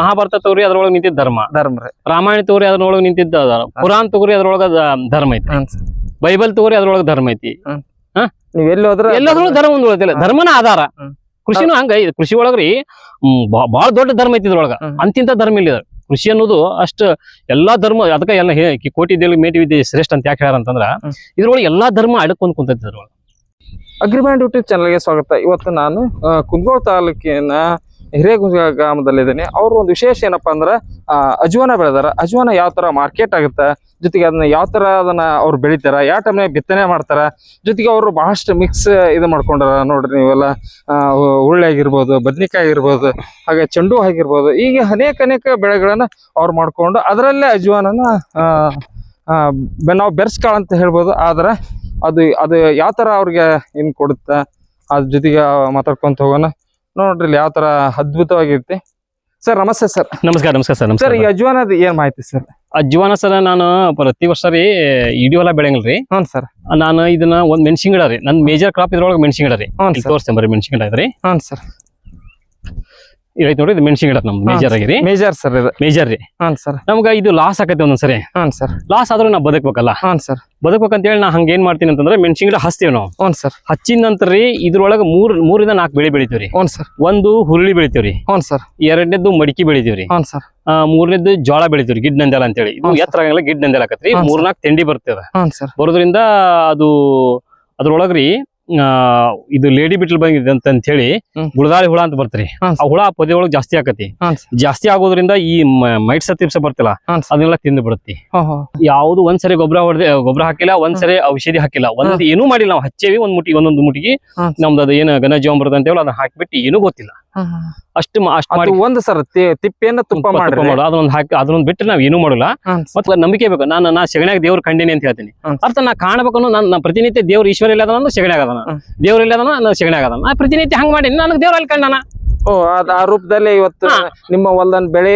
ಮಹಾಭಾರತ ತಗೋರಿ ಅದ್ರೊಳಗ ನಿಂತಿದ್ದ ಧರ್ಮ. ಧರ್ಮ ರೀ. ರಾಮಾಯಣ ತಗೋರಿ ಅದ್ರೊಳಗೆ ನಿಂತಿದ್ದ ಪುರಾಣ ತಗೋರಿ ಅದ್ರೊಳಗ ಧರ್ಮ ಐತಿ. ಬೈಬಲ್ ತಗೋರಿ ಅದ್ರೊಳಗ ಧರ್ಮ ಐತಿ. ನೀವ್ ಎಲ್ಲಿ ಹೋದ್ರ ಎಲ್ಲದ್ರೊಳಗೆ ಧರ್ಮ ಒಂದ್ ಧರ್ಮನ ಆಧಾರ. ಕೃಷಿನೂ ಹಂಗ. ಕೃಷಿ ಒಳಗ್ರಿ ಬಹಳ ದೊಡ್ಡ ಧರ್ಮ ಐತಿ ಇದ್ರೊಳಗ. ಅಂತಿಂತ ಧರ್ಮ ಇಲ್ಲ. ಕೃಷಿ ಅನ್ನೋದು ಅಷ್ಟ ಎಲ್ಲಾ ಧರ್ಮ ಅದಕ್ಕ ಎಲ್ಲ ಕೋಟಿ ದೇವಿ ಮೇಟಿ ವಿದ್ಯೆ ಶ್ರೇಷ್ಠ ಅಂತ ಯಾಕೆ ಹೇಳ್ಯಾರ ಅಂತಂದ್ರ. ಇದ್ರೊಳಗೆ ಎಲ್ಲಾ ಧರ್ಮ ಅಡಕೊಂಡ್ ಕುಂತೈತಿ ಇದ್ರೊಳಗ. ಅಗ್ರಿಮೆಂಟ್ ಯೂಟ್ಯೂಬ್ ಚಾನಲ್ಗೆ ಸ್ವಾಗತ. ಇವತ್ತು ನಾನು ಕುಂದಗೋಳ ತಾಲೂಕಿನ ಹಿರೇಗುಂಜ ಗ್ರಾಮದಲ್ಲಿದ್ದೀನಿ. ಅವರು ಒಂದು ವಿಶೇಷ ಏನಪ್ಪಾ ಅಂದ್ರೆ ಅಜ್ವಾನ ಬೆಳೆದಾರ. ಅಜ್ವಾನ ಯಾವ ತರ ಮಾರ್ಕೆಟ್ ಆಗುತ್ತೆ, ಜೊತೆಗೆ ಅದನ್ನ ಯಾವ ತರ ಅದನ್ನ ಅವ್ರು ಬೆಳಿತಾರ, ಯಾವ ಟೈಮ್ನಾಗ ಬಿತ್ತನೆ ಮಾಡ್ತಾರ, ಜೊತೆಗೆ ಅವರು ಬಹಳಷ್ಟು ಮಿಕ್ಸ್ ಇದು ಮಾಡ್ಕೊಂಡಾರ ನೋಡ್ರಿ ನೀವೆಲ್ಲ ಉಳ್ಳಿ ಆಗಿರ್ಬೋದು, ಬದ್ನಿಕಾಯಿ ಆಗಿರ್ಬೋದು, ಹಾಗೆ ಚೆಂಡು ಆಗಿರ್ಬೋದು, ಹೀಗೆ ಅನೇಕ ಅನೇಕ ಬೆಳೆಗಳನ್ನ ಅವ್ರು ಮಾಡ್ಕೊಂಡು ಅದರಲ್ಲೇ ಅಜ್ವಾನನ ನಾವು ಬೆರ್ಸ್ಕಾಳು ಅಂತ ಹೇಳ್ಬೋದು. ಆದ್ರೆ ಅದು ಅದು ಯಾವ ತರ ಅವ್ರಿಗೆ ಏನ್ ಕೊಡುತ್ತೆ ಅದ್ರ ಜೊತೆಗೆ ಮಾತಾಡ್ಕೊಂತ ಹೋಗೋಣ. ನೋಡ್ರಿ ಇಲ್ಲಿ ಯಾವ ತರ ಅದ್ಭುತವಾಗಿರುತ್ತೆ. ಸರ್ ನಮಸ್ತೆ ಸರ್. ನಮಸ್ಕಾರ ನಮಸ್ಕಾರ ಸರ್ ಸರ್ ನಮಸ್ಕಾರ. ಈ ಅಜ್ವಾನದ ಏನ್ ಮಾಹಿತಿ ಸರ್? ಅಜ್ವಾನ ಸರ್ ನಾನು ಪ್ರತಿ ವರ್ಷ ರೀ ಇಡೀ ಹೊಲ ಬೆಳೆಯಂಗಿಲ್ರಿ. ಹ್ಞೂ ಸರ್. ನಾನು ಇದನ್ನ ಒಂದ್ ಮೆಣಸಿನ ಗಿಡ ರೀ ನನ್ ಮೇಜರ್ ಕ್ರಾಪ್ ಇದ್ರೊಳಗೆ ಮೆಣಸಿನ ಗಿಡ ರೀ. ಹ್ಞೂ ಇಲ್ಲಿ ಸರ್. ತೋರಿಸ್ತೇನೆ ಬರ್ರಿ ಮೆಣಸಿನ ಗಿಡ ಐತ್ರಿ ಹ್ಞೂ ಸರ್. ಇದೈತಿ ನೋಡಿ ಇದು ಮೆಣಸಿನ ಗಿಡ ನಮ್ದು ಮೇಜರ್ ಆಗಿರಿ. ಮೇಜರ್ ಸರ್ ಇದು. ಮೇಜರ್ ರೀ. ಹಾನ್ ಸರ್. ನಮ್ಗೆ ಇದು ಲಾಸ್ ಆಕೈತಿ ಒಂದೊಂದ್ಸರಿ. ಹಾನ್ ಸರ್. ಲಾಸ್ ಆದ್ರೂ ನಾವು ಬದಕ್ಬೇಕಲ್ಲ? ಹಾನ್ ಸರ್. ಬದುಕ್ಬೇಕಂತ ಹೇಳಿ ನಾ ಹಂಗೇನ್ ಮಾಡ್ತೀನಿ ಅಂತಂದ್ರೆ ಮೆಣಸಿನ ಗಿಡ ಹಚ್ತೀವಿ ನಾವು. ಹ್ಞೂ ಸರ್. ಹಚ್ಚಿದ ನಂತರ ರೀ ಇದ್ರೊಳಗ ಮೂರ್ ಮೂರಿಂದ ನಾಲ್ಕು ಬೆಳೆ ಬೆಳಿತೀವ್ರಿ ಹ್ಞೂ ಸರ್. ಒಂದು ಹುರುಳಿ ಬೆಳಿತೀವ್ರಿ ಹ್ಞೂ ಸರ್. ಎರಡನೇದು ಮಡಿಕೆ ಬೆಳಿತೀವ್ರಿ ಹ್ಞೂ ಸರ್. ಮೂರನೇದು ಜೋಳ ಬೆಳಿತೀವ್ರಿ ಗಿಡ್ ನಂದೆಲ ಅಂತೇಳಿ. ಹೇಳಿ. ಎತ್ತರ ಆಗಲ್ಲ ಗಿಡ್ ನಂದೆಲ ಆಕತ್ರಿ. ಮೂರ್ನಾಲ್ಕು ತಿಂಡಿ ಬರ್ತದ. ಸರ್. ಬರೋದ್ರಿಂದ ಅದು ಅದ್ರೊಳಗ್ರಿ ಇದು ಲೇಡಿ ಬಿಟ್ಲ್ ಬಂದಿದೆ ಅಂತ ಹೇಳಿ ಗುಳದಾಳಿ ಹುಳ ಅಂತ ಬರ್ತ್ರಿ. ಆ ಹುಳ ಪೊದೆ ಒಳಗ್ ಜಾಸ್ತಿ ಆಕತಿ. ಜಾಸ್ತಿ ಆಗೋದ್ರಿಂದ ಈ ಮೈಟ್ ಸತಿಪ್ಸ ಬರ್ತಿಲ್ಲ. ಅದನ್ನೆಲ್ಲ ತಿಂದು ಬಿಡುತ್ತೆ. ಯಾವ್ದು ಒಂದ್ಸರಿ ಗೊಬ್ಬರ ಹೊಡೆದ ಗೊಬ್ಬರ ಹಾಕಿಲ್ಲ ಒಂದ್ಸರಿ ಔಷಧಿ ಹಾಕಿಲ್ಲ. ಒಂದ್ ಏನೂ ಮಾಡಿಲ್ಲ. ನಾವು ಹಚ್ಚೇವಿ ಒಂದ್ ಮುಟಿ ಒಂದೊಂದು ಮುಟಿಗೆ ಹ್ಮ್. ನಮ್ದು ಅದು ಏನು ಘನಜೀವನ್ ಬರುತ್ತೆ ಅಂತ ಹೇಳಿ ಅದನ್ನ ಹಾಕಿಬಿಟ್ಟು ಏನೂ ಗೊತ್ತಿಲ್ಲ. ಅಷ್ಟು ಅಷ್ಟು ಮಾಡಿ ಒಂದು ಸರ್ ತಿಪ್ಪೇನ ತುಪ್ಪ ಅದೊಂದು ಮಾಡು ಅದನ್ನ ಹಾಕಿ ಅದನ್ನ ಬಿಟ್ಟು ನಾವ್ ಏನೂ ಮಾಡಲ್ಲ. ಮತ್ತೆ ನಂಬಿಕೆ ಬೇಕು. ನಾನು ನಾ ಸೆಗಣ್ಯಾಗ ದೇವ್ರ ಕಂಡೇನಿ ಅಂತ ಹೇಳ್ತೀನಿ. ಅರ್ಥ ನಾ ಕಾಣಬೇಕು ನಾನು ನಾನು ಪ್ರತಿನಿತ್ಯ ದೇವ್ರ ಈಶ್ವರ ಇಲ್ಲ ಅದನ್ನ ಸೆಗಣ್ಯಾಗ ಅದನ್ನ ಹ್ಮ್. ದೇವ್ರ ಇಲ್ಲ ಅದನ್ನ ನಾನು ನಾ ಪ್ರತಿನಿತ್ಯ ಹಂಗ ಮಾಡಿ ನನಗೆ ದೇವ್ರ ಅಲ್ಲಿ ಕಂಡನ. ಓ ಅದ್ ಆ ರೂಪದಲ್ಲಿ ಇವತ್ತು ನಿಮ್ಮ ಹೊಲ್ದನ್ ಬೆಳೆ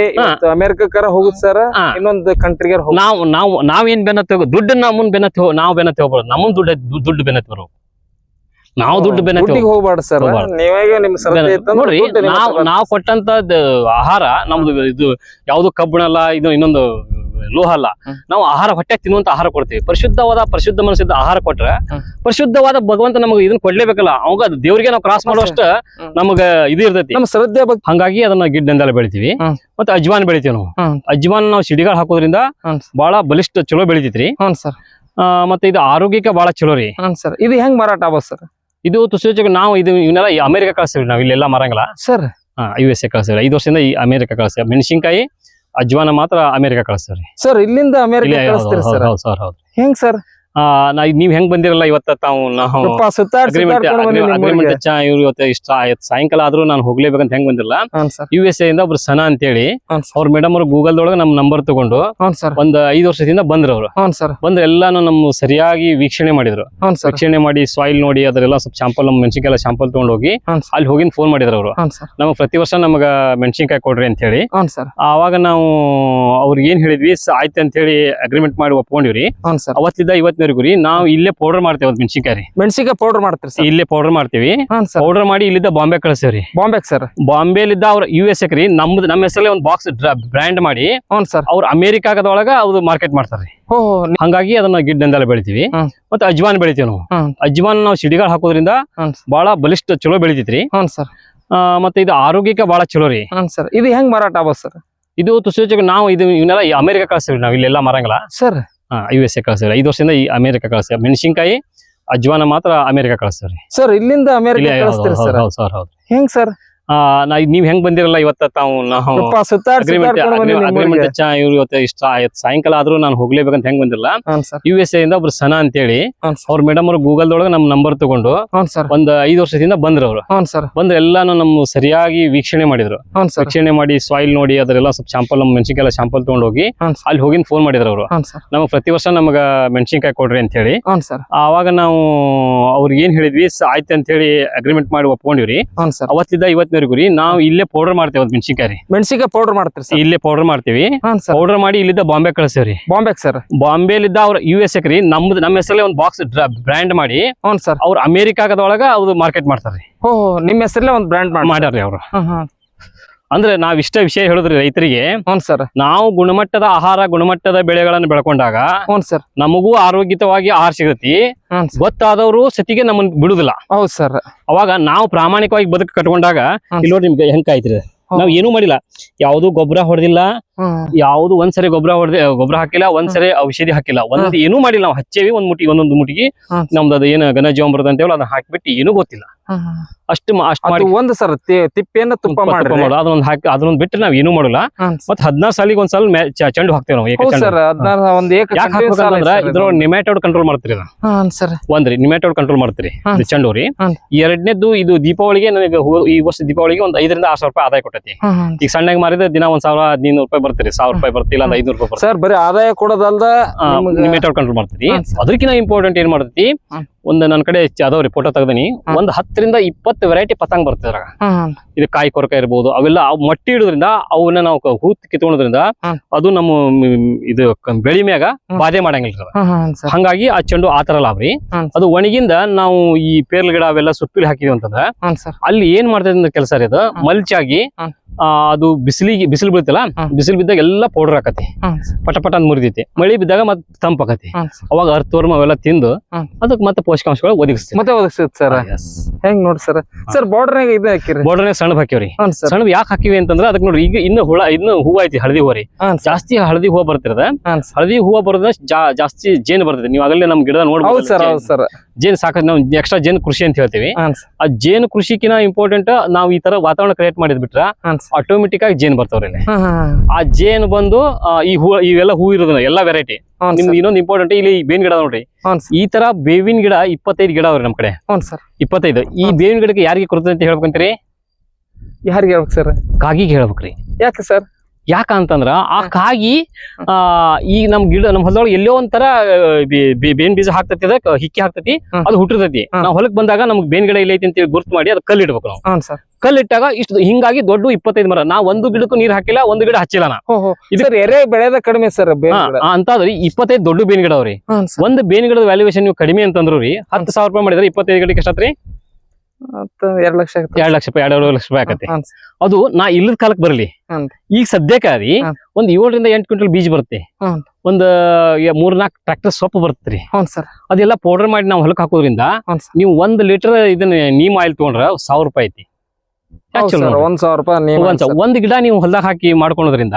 ಅಮೆರಿಕಕ್ಕರ ಹೋಗುದ್ ಸರ್. ಇನ್ನೊಂದು ಕಂಟ್ರಿಗೆ ನಾವು ನಾವು ನಾವೇನ್ ಬೆನ್ನತ್ತೆ ದುಡ್ಡು ನಮ್ಮನ್ ಬೆನ್ನತ್ತೆ ನಾವು ಬೆನ್ನತ್ತೆ ಹೋಗ್ಬೋದು ನಮ್ಮನ್ ದುಡ್ಡು ದುಡ್ಡು ಬೆನ್ನತ್ತೆ ಬರೋ ನಾವು ದುಡ್ಡು ದುಡ್ಡಿಗೆ ಹೋಗ್ಬಾರ್ದು ಸರ್. ಹೋಗ್ಬಾರ್ದು. ನೀವಾಗ ನಿಮ್ ಶ್ರದ್ಧೆ ಇತ್ತಂದ್ರೆ ನೋಡ್ರಿ ದುಡ್ಡು ನಾವ್ ನಾವು ಹತ್ರ ನಾವು ಕೊಟ್ಟಂತದ್ ಆಹಾರ ನಮ್ದು ಇದು ಯಾವ್ದು ಕಬ್ಬಣಲ್ಲ ಇದು ಇನ್ನೊಂದು ಲೋಹ ಅಲ್ಲ ಹ್ಮ್. ನಾವು ಆಹಾರ ಹೊಟ್ಟೆ ತಿನ್ನುವಂತ ಆಹಾರ ಕೊಡ್ತೀವಿ. ಪರಿಶುದ್ಧವಾದ ಪರಿಶುದ್ಧ ಮನಸ್ಸಿದ್ದ ಆಹಾರ ಕೊಟ್ರೆ ಹ್ಮ್. ಪರಿಶುದ್ಧವಾದ ಭಗವಂತ ನಮಗೆ ಇದನ್ನ ಕೊಡ್ಲೇಬೇಕಲ್ಲ ಅವಾಗ ಅದು ದೇವ್ರಿಗೆ ನಾವು ಕ್ರಾಸ್ ಮಾಡುವಷ್ಟ ಹ್ಮ್. ನಮಗ ಇದು ಇರ್ತೈತಿ. ನಮ್ಮ ಶ್ರದ್ಧೆ ಬಗ್ಗೆ ಹಂಗಾಗಿ ಅದನ್ನ ಗಿಡ್ಡಂದೆಲ್ಲ ಬೆಳಿತೀವಿ. ಹ್ಮ್. ಮತ್ತೆ ಅಜ್ವಾನ್ ಬೆಳಿತೀವಿ ನಾವು. ಹ್ಮ್. ಅಜ್ವಾನ್ ನಾವು ಸಿಡಿಗಳು ಹಾಕೋದ್ರಿಂದ ಬಹಳ ಬಲಿಷ್ಠ ಚಲೋ ಬೆಳಿತೈತ್ರಿ. ಹ್ಞೂ ಸರ್. ಆ, ಮತ್ತೆ ಇದು ಆರೋಗ್ಯಕ್ಕೆ ಬಹಳ ಚಲೋ ರೀ. ಹ್ಞೂ ಸರ್. ಇದು ಹೆಂಗ್ ಮಾರಾಟ ಆಗೋದು ಸರ್? ಇದು ತುಸುಚಿಗೆ ನಾವು ಇದು ಇವನ್ನೆಲ್ಲ ಅಮೆರಿಕ ಕಳಿಸ್ತೀವಿ ನಾವು ಇಲ್ಲೆಲ್ಲ ಮರಂಗಿಲ್ಲ ಸರ್. ಯು ಎಸ್ ಎ ಕಳಿಸ್ತೀವಿ ಐದು ವರ್ಷದಿಂದ ಈ ಅಮೆರಿಕ ಕಳಿಸ್ತೀವಿ ಮೆಣಸಿನ್ಕಾಯಿ ಅಜ್ವಾನ ಮಾತ್ರ ಅಮೆರಿಕ ಕಳಿಸ್ತೀವಿ ಸರ್ ಇಲ್ಲಿಂದ ಅಮೆರಿಕ ಹೌದು ಸರ್ ಹೌದು. ಹೆಂಗ್ ಸರ್? ನಾ ನೀವ್ ಹೆಂಗ್ ಬಂದಿರಲ್ಲ ಇವತ್ತ ತಾವು ನಾವು ಇವತ್ತು ಇಷ್ಟ ಆಯ್ತು ಸಾಯಂಕಾಲ ಆದ್ರೂ ನಾನು ಹೋಗ್ಲೇಬೇಕಂತ ಹೆಂಗ್ ಬಂದಿರಲ್ಲ ಯು ಎಸ್ ಎ ಇಂದ ಒಬ್ರು ಸನಾ ಅಂತೇಳಿ ಹೇಳಿ ಅವ್ರ ಮೇಡಮ್ ಅವ್ರು ಗೂಗಲ್ ದೊಳಗ ನಮ್ ನಂಬರ್ ತಗೊಂಡು ಒಂದ್ ಐದ್ ವರ್ಷದಿಂದ ಬಂದ್ರು ಅವ್ರು. ಬಂದ್ರೆ ಎಲ್ಲಾನು ನಮ್ ಸರಿಯಾಗಿ ವೀಕ್ಷಣೆ ಮಾಡಿದ್ರು. ವೀಕ್ಷಣೆ ಮಾಡಿ ಸಾಯಿಲ್ ನೋಡಿ ಅದ್ರೆಲ್ಲ ಸ್ವಲ್ಪ ಶಾಂಪಲ್ ನಮ್ಮ ಮೆಣಸಿನ್ಕಾಯಿ ಶಾಂಪಲ್ ತಗೊಂಡ್ ಹೋಗಿ ಹ್ಞೂ ಸರ್. ಅಲ್ಲಿ ಹೋಗಿನ್ ಫೋನ್ ಮಾಡಿದ್ರು ಅವರು. ನಮ್ಗೆ ಪ್ರತಿ ವರ್ಷ ನಮಗ ಮೆಣಸಿನ್ಕಾಯಿ ಕೊಡ್ರಿ ಅಂತ ಹೇಳಿ ಆವಾಗ ನಾವು ಅವ್ರಿಗೆ ಏನ್ ಹೇಳಿದ್ವಿ ಆಯ್ತು ಅಂತ ಹೇಳಿ ಅಗ್ರಿಮೆಂಟ್ ಮಾಡಿ ಒಪ್ಕೊಂಡಿವ್ರಿ. ಅವತ್ತಿದ್ದ ಸರ್. ಇವತ್ತಿನವರೆಗೂ ರೀ ನಾವು ಇಲ್ಲೇ ಪೌಡರ್ ಮಾಡ್ತೇವೆ ಮೆಣಸಿನ್ಕಾಯಿ ರೀ. ಪೌಡರ್ ಮಾಡ್ತೀರಿ ಸರ್? ಇಲ್ಲೇ ಪೌಡರ್ ಮಾಡ್ತೀವಿ. ಪೌಡರ್ ಮಾಡಿ ಇಲ್ಲಿದ್ದ ಬಾಂಬೆ ಕಳಿಸ್ತೇವ್ರಿ ಬಾಂಬೆ ಸರ್? ಬಾಂಬೆಲಿದ್ದ ಅವ್ರ ಯು ಎಸ್ ಎಕ್ ರೀ. ನಮ್ದು ನಮ್ಮ ಹೆಸರಲ್ಲೇ ಒಂದು ಬಾಕ್ಸ್ ಬ್ರ್ಯಾಂಡ್ ಮಾಡಿ ಹ್ಞೂ ಸರ್. ಅವ್ರ ಅಮೆರಿಕಾದೊಳಗ ಅವ್ರು ಮಾರ್ಕೆಟ್ ಮಾಡ್ತಾರ್ರಿ ಓ ಹಂಗಾಗಿ ಅದನ್ನ ಗಿಡ್ಡಂದೆಲ್ಲ ಬೆಳಿತೀವಿ. ಮತ್ತೆ ಅಜ್ವಾನ್ ಬೆಳಿತೀವಿ ನಾವು. ಅಜ್ವಾನ್ ನಾವು ಸಿಡಿಗಳು ಹಾಕೋದ್ರಿಂದ ಬಹಳ ಬಲಿಷ್ಠ ಚಲೋ ಬೆಳಿತೈತ್ರಿ. ಹ್ಞೂ ಸರ್. ಮತ್ತೆ ಇದು ಆರೋಗ್ಯಕ್ಕೆ ಬಹಳ ಚಲೋ ರೀ. ಹ್ಞೂ ಸರ್. ಇದು ಹೆಂಗ್ ಮಾರಾಟ ಆಗೋದು ಸರ್? ಇದು ತುಸುಚಿಗೆ ನಾವು ಇದು ಇವನ್ನೆಲ್ಲ ಅಮೆರಿಕ ಕಳಿಸ್ತೀವಿ ನಾವು ಇಲ್ಲೆಲ್ಲ ಮರಂಗಿಲ್ಲ. ಸರ್ ಯು ಎಸ್ ಎ ಕಳಿಸ್ತೀವಿ ಐದು ವರ್ಷದಿಂದ ಈ ಅಮೆರಿಕ ಕಳಿಸ್ತೀವಿ ಮೆಣಸಿನ್ಕಾಯಿ ಅಜ್ವಾನ ಮಾತ್ರ ಅಮೆರಿಕ ಕಳಿಸ್ತೀವಿ ಸರ್ ಇಲ್ಲಿಂದ ಅಮೆರಿಕ ಸರ್? ಹೌದು ಸರ್ ಹೌದು. ಹೆಂಗ್ ಸರ್? ನೀವ್ ಹೆಂಗ್ ಬಂದಿರಲ್ಲ ಇವತ್ತ ತಾವು ಇವತ್ತು ಇಷ್ಟ ಆಯ್ತು. ಸಾಯಂಕಾಲ ಆದ್ರೂ ನಾನು ಹೋಗ್ಲೇಬೇಕಂತ ಹೆಂಗ್ ಬಂದಿರಲ್ಲ? ಯು ಎಸ್ ಎ ಇಂದ ಒಬ್ರು ಸನ ಅಂತೇಳಿ ಹೇಳಿ ಅವ್ರ ಮೇಡಮ್ ಅವ್ರು ಗೂಗಲ್ ದೊಳಗೆ ನಮ್ ನಂಬರ್ ತಗೊಂಡು ಒಂದ್ ಐದು ವರ್ಷದಿಂದ ಬಂದ್ರ ಅವ್ರು. ಬಂದ್ರೆ ಎಲ್ಲಾನು ನಮ್ ಸರಿಯಾಗಿ ವೀಕ್ಷಣೆ ಮಾಡಿದ್ರು. ವೀಕ್ಷಣೆ ಮಾಡಿ ಸಾಯಿಲ್ ನೋಡಿ ಅದರೆಲ್ಲ ಸ್ವಲ್ಪ ಶಾಂಪಲ್ ನಮ್ಮ ಮೆಣಸಿನ್ಕಾಯಿ ಶಾಂಪಲ್ ತಗೊಂಡ್ ಹೋಗಿ ಹ್ಞೂ ಅಲ್ಲಿ ಹೋಗಿ ಫೋನ್ ಮಾಡಿದ್ರು ಅವರು. ನಮಗ್ ಪ್ರತಿ ವರ್ಷ ನಮಗ ಮೆಣಸಿನ್ಕಾಯಿ ಕೊಡ್ರಿ ಅಂತ ಹೇಳಿ ಅವಾಗ ಆವಾಗ ನಾವು ಅವ್ರಿಗೆ ಏನ್ ಹೇಳಿದ್ವಿ ಆಯ್ತು ಅಂತ ಹೇಳಿ ಅಗ್ರಿಮೆಂಟ್ ಮಾಡಿ ಒಪ್ಕೊಂಡಿವ್ರಿ. ಅವತ್ತಿದ್ದ ಸರ್. ಅವತ್ತಿದ್ದ ಗುರಿ ರೀ ನಾವು ಇಲ್ಲೇ ಪೌಡರ್ ಮಾಡ್ತೇವೆ ಅದು ಮೆಣಸಿನ್ಕಾಯಿ. ಪೌಡರ್ ಮಾಡ್ತೀರಿ ಸರ್? ಇಲ್ಲೇ ಪೌಡರ್ ಮಾಡ್ತೀವಿ. ಪೌಡರ್ ಮಾಡಿ ಇಲ್ಲಿದ್ದ ಬಾಂಬೆ ಕಳಿಸ್ತೇವ್ರಿ ಬಾಂಬೆ ಸರ್. ಬಾಂಬೆಲಿದ್ದ ಅವ್ರ ಯು ಎಸ್ ಎಕ್ ರೀ ನಮ್ದು ನಮ್ಮ ಹೆಸರಲ್ಲೇ ಒಂದು ಬಾಕ್ಸ್ ಬ್ರ್ಯಾಂಡ್ ಮಾಡಿ ಹ್ಞೂ ಸರ್. ಅವ್ರು ಅಮೆರಿಕಾಗದೊಳಗ ಅವ್ರು ಮಾರ್ಕೆಟ್ ಮಾಡ್ತಾರ್ರಿ. ಓಹ್ ನಿಮ್ಮ ಹೆಸರಲ್ಲೇ ಒಂದು ಬ್ರ್ಯಾಂಡ್ ಮಾಡಿ ಮಾಡ್ಯಾರ್ರಿ ಅವ್ರು. ಅಂದ್ರೆ ನಾವ್ ಇಷ್ಟ ವಿಷಯ ಹೇಳಿದ್ರಿ ರೈತರಿಗೆ. ಹ್ಞೂ ಸರ್. ನಾವು ಗುಣಮಟ್ಟದ ಆಹಾರ ಗುಣಮಟ್ಟದ ಬೆಳೆಗಳನ್ನು ಬೆಳ್ಕೊಂಡಾಗ ಹ್ಞೂ ಸರ್. ನಮಗೂ ಆರೋಗ್ಯತವಾಗಿ ಆಹಾರ ಸಿಗತಿ ಹ್ಞೂ ಗೊತ್ತಾದವರು ಸತಿಗೆ ನಮ್ಮನ್ ಬಿಡುದಿಲ್ಲ. ಹೌದ್ ಸರ್. ಅವಾಗ ನಾವು ಪ್ರಾಮಾಣಿಕವಾಗಿ ಬದುಕು ಕಟ್ಕೊಂಡಾಗ ಹ್ಮ್. ಇಲ್ಲಿ ನೋಡಿ ನಿಮ್ಗೆ ಹೆಂಗ್ ಕಾಯ್ತಿರ. ನಾವ್ ಏನೂ ಮಾಡಿಲ್ಲ. ಯಾವ್ದು ಗೊಬ್ಬರ ಹೊಡೆದಿಲ್ಲ. ಯಾವುದು ಒಂದ್ಸರಿ ಗೊಬ್ಬರ ಹೊಡೆದ ಗೊಬ್ಬರ ಹಾಕಿಲ್ಲ ಒಂದ್ಸರಿ ಔಷಧಿ ಹಾಕಿಲ್ಲ. ಒಂದ್ ಏನೂ ಮಾಡಿಲ್ಲ ನಾವು ಹಚ್ಚೇವಿ ಒಂದ್ ಮುಟಿ ಒಂದೊಂದು ಮುಟಿಗೆ ಹ್ಮ್. ನಮ್ದು ಅದು ಏನು ಅಂತೇವಲ್ಲ ಅದನ್ನ ಹಾಕಿಬಿಟ್ಟು ಏನೂ ಗೊತ್ತಿಲ್ಲ. ಅಷ್ಟು ಅಷ್ಟು ಒಂದ್ ಸರ್ ತಿಪ್ಪೆಯನ್ನ ತುಪ್ಪ ಮಾಡಿ ಅದೊಂದು ಹಾಕಿ ಅದನ್ನೊಂದ್ ಬಿಟ್ಟು ನಾವ್ ಏನೂ ಮಾಡಲ್ಲ. ಮತ್ತೆ ಮತ್ ಹದಿನಾರು ಸಾಲಿಗೆ ಒಂದ್ ಸಲ ಚೆಂಡು ಹಾಕ್ತೇವೆ ನಾವು ಒಂದ್ ನಿಮ್ಯಾಟೋಡ್ ಕಂಟ್ರೋಲ್ ಮಾಡ್ತೀರಿ ಸರ್. ಒಂದ್ರಿ ನಿಮ್ಯಾಟೋಡ್ ಕಂಟ್ರೋಲ್ ಮಾಡ್ತೀರಿ. ಚೆಂಡು ರೀ. ಎರಡನೇದ್ದು ಇದು ದೀಪಾವಳಿಗೆ ನನಗೆ ಈ ವರ್ಷ ದೀಪಾವಳಿಗೆ ಒಂದ್ ಐದರಿಂದ ಆರ್ ಸಾವಿರ ರೂಪಾಯಿ ಆದಾಯ ಕೊಟ್ಟೈತಿ. ಈಗ ಸಣ್ಣಗೆ ಮಾರಿದ್ರೆ ದಿನ ಒಂದ್ ಸಾವಿರ ಹದಿನೈದು ರೂಪಾಯಿ ಬರ್ತೀರಿ. ಸಾವಿರ ರೂಪಾಯಿ ಬರ್ತಿಲ್ಲ ಅಂದ್ರೆ ರೂಪಾಯಿ ಬರ್ತೀರಿ. ಸರ್ ಬರೀ ಆದಾಯ ಕೊಡೋದಲ್ದ ನಿಮ್ಯಾಟೋಡ್ ಕಂಟ್ರೋಲ್ ಮಾಡ್ತೀರಿ. ಅದಕ್ಕಿಂತ ಇಂಪಾರ್ಟೆಂಟ್ ಏನ್ ಮಾಡ್ತೈತಿ ಹ್ಮ್. ಒಂದ್ ನನ್ನ ಕಡೆ ಅದಾವ ರೀ ಫೋಟೋ ತೆಗ್ದೀನಿ. ಒಂದ್ ಹತ್ತರಿಂದ ಇಪ್ಪತ್ತು ವೆರೈಟಿ ಪತಂಗ ಬರ್ತಿದ್ರ ಅದ್ರಾಗ. ಇದು ಕಾಯಿ ಕೊರಕ ಇರ್ಬೋದು ಅವೆಲ್ಲ ಅವ್ ಮಟ್ಟಿ ಇಡೋದ್ರಿಂದ ಅವನ್ನ ನಾವು ಹೂ ಹೂತ್ ಕಿತ್ಕೊಳ್ಳೋದ್ರಿಂದ ಅದು ನಮ್ಮ ಇದು ಬೆಳಿ ಮ್ಯಾಗ. ಬಾಧೆ ಮಾಡಂಗಿಲ್ಲ ಹಂಗಾಗಿ ಆ ಚೆಂಡು ಆತರ ಲಾಭ ಲಾಭ್ರಿ ಅದು ಒಣಗಿಂದ ನಾವು ಈ ಪೇರ್ಲ್ ಗಿಡ ಅವೆಲ್ಲ ಸುತ್ತಲಿ ಹಾಕಿದ್ವಿ ಅಂತಂದ್ರೆ ಅಲ್ಲಿ ಏನ್ ಮಾಡ್ತದೆ ಕೆಲಸ ರೀ ಅದು. ಮಲ್ಚಾಗಿ ಅದು ಬಿಸಿಲಿಗೆ ಬಿಸಿಲು ಬೀಳ್ತಲ್ಲ. ಬಿಸಿಲು ಬಿದ್ದಾಗ ಎಲ್ಲ ಪೌಡರ್ ಹಾಕತಿ ಪಟ ಪಟ ಅಂತ ಮುರಿದೈತಿ ಮಳಿ ಬಿದ್ದಾಗ ಮತ್ತೆ ತಂಪಾಕತಿ. ಅವಾಗ ಅರ್ಥವರ್ಮ ಅವೆಲ್ಲ ತಿಂದು. ಅದಕ್ಕೆ ಮತ್ತೆ ಪೋಷಕಾಂಶಗಳು ಒದಗಿಸ್ತೀವಿ. ಮತ್ತೆ ಒದಗಿಸ್ತೈತಿ ಸರ್? ಹೆಂಗ್ ನೋಡಿ ಸರ್? ಸರ್ ಬಾರ್ಡರ್ನಾಗ ಇದು ಹಾಕಿರಿ. ಬಾರ್ಡರ್ನಾಗ ಸಣ್ಣ ಹಾಕಿವ್ರಿ ಸಣ್ಣ ಯಾಕೆ ಹಾಕಿವಿ ಅಂತಂದ್ರೆ ಅದಕ್ಕೆ ನೋಡ್ರಿ ಈಗ ಇನ್ನು ಹುಳ ಇನ್ನು ಹೂವು ಐತಿ ಹಳದಿ ಹೂವ ರೀ. ಜಾಸ್ತಿ ಹಳದಿ ಹೂವು ಬರ್ತಿರದ. ಹಳದಿ ಹೂವು ಬರೋದ್ರ ಜಾಸ್ತಿ ಜೇನು ಬರ್ತದೆ. ನೀವು ಆಗಲೇ ನಮ್ ಗಿಡದ ಹೌದು ನೋಡ್ಬೋದು ಸರ್ ಹೌದು ಸರ್. ಜೇನು ಸಾಕ ನಾವು ಎಕ್ಸ್ಟ್ರಾ ಜೇನು ಕೃಷಿ ಅಂತ ಹೇಳ್ತೀವಿ. ಆ ಜೇನು ಕೃಷಿಕಿನ ಇಂಪಾರ್ಟೆಂಟ್ ನಾವು ಈ ತರ ವಾತಾವರಣ ಕ್ರಿಯೇಟ್ ಮಾಡಿದ್ ಬಿಟ್ರ ಆಟೋಮೆಟಿಕ್ ಆಗಿ ಜೇನು ಬರ್ತಾವ್ರಿ ಆ ಜೇನು ಬಂದು ಈ ಹೂ ಇವೆಲ್ಲ ಹೂ ಇರೋದನ್ನ ಎಲ್ಲಾ ವೆರೈಟಿ ನಿಮ್ದು ಇನ್ನೊಂದು ಇಂಪಾರ್ಟೆಂಟ್ ಇಲ್ಲಿ ಬೇವಿನ ಗಿಡ ನೋಡ್ರಿ. ಈ ತರ ಬೇವಿನ ಗಿಡ ಇಪ್ಪತ್ತೈದು ಗಿಡ ಅವ್ರಿ ನಮ್ ಕಡೆ. ಸರ್. ಇಪ್ಪತ್ತೈದು. ಈ. ಬೇವಿನ ಗಿಡಕ್ಕೆ ಯಾರಿಗೆ ಕೊಡ್ತದೆ ಅಂತ ಹೇಳ್ಬೇಕಂತೀರಿ? ಯಾರಿಗೆ ಹೇಳ್ಬೇಕು ಸರ್? ಕಾಗಿಗೆ ಹೇಳ್ಬೇಕ್ರಿ. ಯಾಕೆ ಸರ್? ಯಾಕ ಅಂತಂದ್ರ ಆ. ಕಾಗಿ ಆ ಈಗ ನಮ್ ಗಿಡ ನಮ್ ಹೊಲದೊಳಗೆ ಎಲ್ಲೋ ಒಂಥರ ಬೇನ್ ಬೀಜ ಹಾಕ್ತತಿ ಅದಕ್ಕೆ ಹಿಕ್ಕಿ ಹಾಕ್ತತಿ. ಅದು ಹುಟ್ಟಿರ್ತೈತಿ. ನಾವು ಹೊಲಕ್ ಬಂದಾಗ ನಮ್ಗೆ ಬೇನ್ ಗಿಡ ಇಲ್ಲ ಐತಿ ಅಂತ ಗುರ್ತು ಮಾಡಿ ಅದು ಕಲ್ಲು ಇಡ್ಬೇಕು ನಾವು. ಕಲ್ಲಿಟ್ಟಾಗ ಸರ್. ಕಲ್ಲು ಇಟ್ಟಾಗ ಇಷ್ಟು ಹಿಂಗಾಗಿ ದೊಡ್ಡ ಇಪ್ಪತ್ತೈದು ಮರ. ನಾ ಒಂದು ಗಿಡಕ್ಕೂ ನೀರ್ ಹಾಕಿಲ್ಲ ಒಂದು ಗಿಡ ಹಚ್ಚಿಲ್ಲ ನಾ. ಇದು- ಎರೆ ಬೆಳೆದ ಕಡಿಮೆ ಸರ್ ಅಂತಾದ್ರಿ ಇಪ್ಪತ್ತೈದು ದೊಡ್ಡ ಬೇನ್ ಗಿಡ ಅವ್ರಿ. ಒಂದು ಬೇನ್ ಗಿಡದ ವ್ಯಾಲ್ಯೂಯೇಷನ್ ನೀವು ಕಡಿಮೆ ಅಂತಂದ್ರು ರೀ ಹತ್ತು ಸಾವಿರ ರೂಪಾಯಿ ಮಾಡಿದ್ರೆ ಇಪ್ಪತ್ತೈದು ಗಿಡಕ್ಕೆ ಎಷ್ಟಾತ್ರಿ ಎರಡ್ ಲಕ್ಷ ಎರಡ್ ಲಕ್ಷ ರೂಪಾಯಿ ಎರಡು ಲಕ್ಷ ರೂಪಾಯಿ ಆಗತ್ತೆ ಅದು ನಾ ಇಲ್ಲದ ಕಾಲಕ್ಕೆ ಬರಲಿ. ಈಗ ಸದ್ಯಕ್ಕೆ ರೀ. ಒಂದ್ ಏಳರಿಂದ ಎಂಟು ಕ್ವಿಂಟಲ್ ಬೀಜ ಬರುತ್ತೆ. ಒಂದ್ ಮೂರ್ ಮೂರ್ನಾಲ್ಕು ಟ್ರಾಕ್ಟರ್ ಸೊಪ್ಪು ಸರ್. ಅದೆಲ್ಲ ಪೌಡರ್ ಮಾಡಿ ನಾವು ಹೊಲಕ್ ಹಾಕೋದ್ರಿಂದ ನೀವು ಒಂದ್ ಲೀಟರ್ ಇದನ್ನ ನೀಮ್ ಆಯಿಲ್ ತಗೊಂಡ್ರ ಸಾವಿರ ರೂಪಾಯಿ ಐತಿ ಯಾಕ್ ಹೌದು ಚಲೋ ಸರ್ ನೋಡ್ರಿ? ಒಂದ್ ಸಾವಿರ ರೂಪಾಯಿ ಒಂದ್ ಗಿಡ ನೀವು ಹೊಲದಾಗ ಹಾಕಿ ಮಾಡ್ಕೊಳೋದ್ರಿಂದ